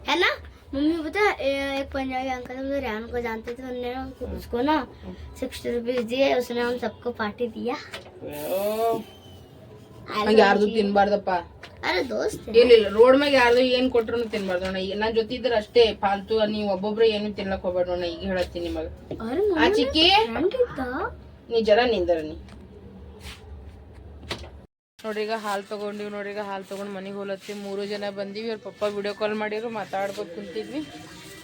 है ना मम्मी पता है, ए- एक पंजाबी अंकल हम लोग रैन को जानते थे उन्होंने ना उसको- उसको ना सिक्सटी रुपीज दिए उसने हम सबको पार्टी दिया ನಂಗೆ ಯಾರ್ದು ತಿನ್ಬಾರ್ದಪ್ಪ अरे ಅರೆ ಏನಿಲ್ಲ ರೋಡ್ ಮ್ಯಾಗ ಯಾರು ಏನ್ ಕೊಟ್ರು ತಿನ್ಬಾರ್ದು ಈಗ ನನ್ ಜೊತೆ ಇದ್ರ ಅಷ್ಟೇ ಫಾಲ್ತು ನೀವ್ ಒಬ್ಬೊಬ್ರು ಏನು ತಿನ್ಲಕ್ ಹೋಗ್ಬೇಡ ಈಗ ಹೇಳತ್ತೀನಿ ನಿಮಗ. ಆ ಚಿಕ್ಕಿ? ನೀ ಜರ ನಿಂದರ ನೀ. ನೋಡ್ರಿ ಈಗ ಹಾಲು ತೊಗೊಂಡಿವಿ ನೋಡ್ರಿ ಈಗ ಹಾಲು ತಗೊಂಡು ಮನೆಗೆ ಹೋಲತ್ತಿ. ಮೂರು ಜನ ಬಂದೀವಿ ಅವ್ರ ಪಪ್ಪ ವಿಡಿಯೋ ಕಾಲ್ ಮಾಡಿದ್ರು ಮಾತಾಡ್ಬೋದು ಕುಂತಿದ್ವಿ.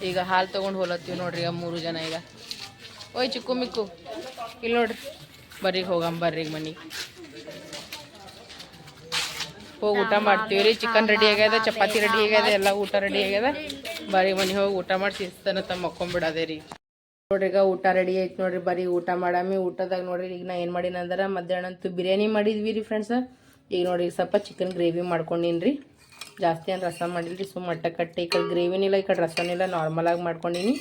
ಈಗ ಹಾಲು ತಗೊಂಡ್ ಹೋಲತ್ತೀವಿ ನೋಡ್ರಿ ಈಗ ಮೂರು ಜನ ಈಗ. ಓಯ್ ಚಿಕ್ಕು ಮಿಕ್ಕು. ಇಲ್ಲಿ ನೋಡ್ರಿ ಬರ್ರಿಗೆ ಹೋಗಂಬರ್ರಿ ಈಗ ಮನೆಗೆ. ಹೋಗಿ ಊಟ ಮಾಡ್ತೀವಿ ರೀ. ಚಿಕನ್ ರೆಡಿ ಆಗ್ಯದ ಚಪಾತಿ ರೆಡಿ ಆಗ್ಯದ ಎಲ್ಲ ಊಟ ರೆಡಿ ಆಗ್ಯದ. ಬರಿ ಮನೆ ಹೋಗಿ ಊಟ ಮಾಡಿ ಶಿಸ್ತನ ತಮ್ಮ ಮಕ್ಕೊಂಬಿಡದೆ ರೀ. ನೋಡ್ರಿ ಈಗ ಊಟ ರೆಡಿ ಐತಿ ನೋಡ್ರಿ. ಬರೀ ಊಟ ಮಾಡಾಮಿ ಊಟದಾಗ ನೋಡ್ರಿ ಈಗ ನಾ ಏನು ಮಾಡೀನಿ ಅಂದ್ರೆ ಮಧ್ಯಾಹ್ನ ಅಂತೂ ಬಿರಿಯಾನಿ ಮಾಡಿದ್ವಿ ರೀ ಫ್ರೆಂಡ್ಸ್ ಈಗ ನೋಡ್ರಿ ಸ್ವಲ್ಪ ಚಿಕನ್ ಗ್ರೇವಿ ಮಾಡ್ಕೊಂಡೀನಿ ರೀ. ಜಾಸ್ತಿ ಏನು ರಸ ಮಾಡಿಲ್ರಿ ಸುಮ್ಮ ಮಟ್ಟ ಕಟ್ಟಿ ಈ ಕಡೆ ಗ್ರೇವಿನಿಲ್ಲ ಈ ಕಡೆ ರಸನಿಲ್ಲ ನಾರ್ಮಲಾಗಿ ಮಾಡ್ಕೊಂಡಿನಿ.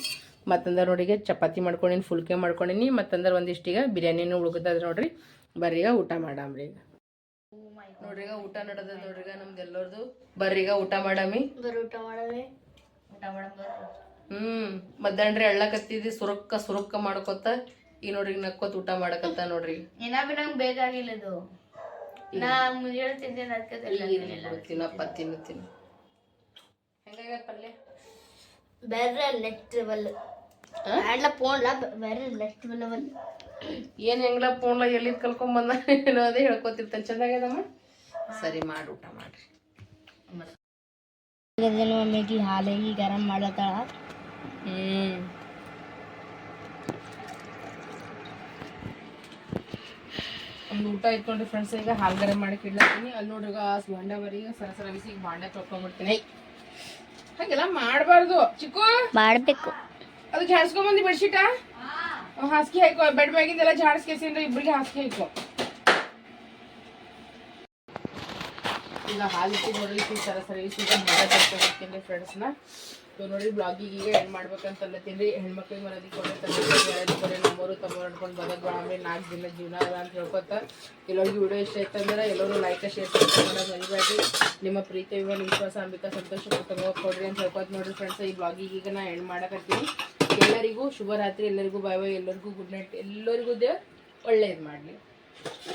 ಮತ್ತಂದ್ರೆ ನೋಡಿ ಈಗ ಚಪಾತಿ ಮಾಡ್ಕೊಂಡಿನಿ ಫುಲ್ಕೆ ಮಾಡ್ಕೊಂಡಿನಿ. ಮತ್ತಂದ್ರೆ ಒಂದಿಷ್ಟೀಗ ಬಿರಿಯಾನಿನೂ ಉಳ್ಕತ್ತದ ನೋಡ್ರಿ. ಬರ್ರಿ ಈಗ ಊಟ ಮಾಡಾಮ್ರಿ ಈಗ. ನೋಡ್ರಿ ಈಗ ಊಟ ನಡದ ನೋಡ್ರಿ ಈಗ ನಮ್ದು ಎಲ್ಲರದು. ಬರ್ರಿಗ ಈಗ ಊಟ ಮಾಡಮಿ. ಊಟ ಮಾಡಮಿ ಊಟ ಮಾಡಮ್ ಹ್ಮ್ ಮಧ್ಯಾಹ್ನ ರೀ ಎಳ್ಳಕತ್ತಿದ್ದಿ ಸುರಕ್ಕ ಸುರಕ್ಕ ಮಾಡ್ಕೊತ ಈಗ ನೋಡ್ರಿ ಈಗ ನಕ್ಕೋತ್ ಊಟ ಮಾಡಕತ್ತ ನೋಡ್ರಿ. ಏನ ಬಿ ನಂಗೆ ಬೇಕಾಗಿಲ್ಲ ಇದು. ನಾ ಮುಂಜಾನೆ ತಿಂತೇನೆ ಅದಕ್ಕೆ ತಿನ್ನಪ್ಪ ತಿನ್ನು ತಿನ್ನು. ಹೆಂಗಾಗತ್ತ ಪಲ್ಯ? ಬೇರೆ ನೆಕ್ಸ್ಟ್ ಲೆವೆಲ್ ಬ್ಯಾಡ್ಲ ಫೋನ್ಲ ಬೇರೆ ನೆಕ್ಸ್ಟ್ ಲೆವೆಲ್ ಏನ್ ಹೆಂಗ್ಲ ಪೋನ್ಲ ಎಲ್ಲಿಂದ ಕಲ್ಕೊಂಡ್ ಬಂದ ಏನೋ ಅದೇ ಹೇಳ್ಕೊತಿರ್ತಾನೆ. ಚಂದಾಗ್ಯದಮ್ಮ? ಸರಿ ಮಾಡಿ ಊಟ ಮಾಡ್ರಿ. ಮಮ್ಮಿಗೆ ಹಾಲಿಗೆ ಗರಂ ಮಾಡತ್ತಾಳ ಹ್ಮ್. ಒಂದು ಊಟ ಇಟ್ಕೊಂಡ್ರಿ ಫ್ರೆಂಡ್ಸ್ ಈಗ ಹಾಲ್ಗರೆ ಮಾಡಿ ಇಡ್ಲತ್ತೀನಿ. ಅಲ್ಲಿ ನೋಡ್ರಿ ಈಗ ಬರಿ ಸರ ಸರ ಬಿಸಿ ಬಾಂಡೆ ತೊಳ್ಕೊಂಡ್ಬಿಡ್ತೀನಿ ಹಾಗೆಲ್ಲ ಮಾಡಬಾರ್ದು. ಚಿಕ್ಕು. ಮಾಡಬೇಕು. ಅದು ಝಾಡ್ಸ್ಕೊಂಬಂದಿ ಬೆಡ್ಶೀಟ? ಹಾಸಿಗೆ ಹಾಕೋ ಬೆಡ್ ಮ್ಯಾಗಿಂದೆಲ್ಲ ಝಾಡ್ಸ್ಕೇಸಿಂದ್ರೆ ಇಬ್ರಿಗೆ ಹಾಸಿಗೆ ಹಾಕೋ. ಈಗ ಹಾಲಿಟ್ಟು ನೋಡಿ ನೋಡ್ರಿ ಥರ ಸರ ಸೀಸನ್ ಮಾಡೋದಕ್ಕೆ ಫ್ರೆಂಡ್ಸ್ನ ಸೊ ನೋಡಿ ಬ್ಲಾಗಿಗೆ ಈಗ ಏನು ಮಾಡ್ಬೇಕಂತ ಅಲ್ಲತ್ತೀನಿ ಹೆಣ್ಮಕ್ಳಿಗೆ ಮರದಿ ಕೊಡೋದು ಬರೀ ನಮ್ಮವರು ತಮ್ಮ ನೋಡ್ಕೊಂಡು ಬರೋದು ಆಮೇಲೆ ನಾಲ್ಕು ದಿನ ಜೀವನ ಅದ ಅಂತ ಹೇಳ್ಕೊತ. ಎಲ್ಲರಿಗೂ ವಿಡಿಯೋ ಇಷ್ಟ ಆಯ್ತು ಅಂದ್ರೆ ಎಲ್ಲರೂ ಲೈಕ್ ಶೇರ್ ಮಾಡೋದು ಮರಿಬೇಡಿ ನಿಮ್ಮ ಪ್ರೀತಿ ವಿವ ವಿಶ್ವಾಸ, ಅಂಬಿಕಾ, ಸಂತೋಷ ಕೊಡ್ರಿ ಅಂತ ಹೇಳ್ಕೊತ ನೋಡ್ರಿ ಫ್ರೆಂಡ್ಸ್ ಈ ಬ್ಲಾಗಿಗೆ ಈಗ ನಾ ಎಂಡ್ ಮಾಡಕತ್ತೀನಿ. ಎಲ್ಲರಿಗೂ ಶುಭರಾತ್ರಿ, ಎಲ್ಲರಿಗೂ ಬಾಯ್ ಬಾಯ್ ಎಲ್ಲರಿಗೂ ಗುಡ್ ನೈಟ್ ಎಲ್ಲರಿಗೂ ದೇವ್ ಒಳ್ಳೇದು ಮಾಡಲಿ.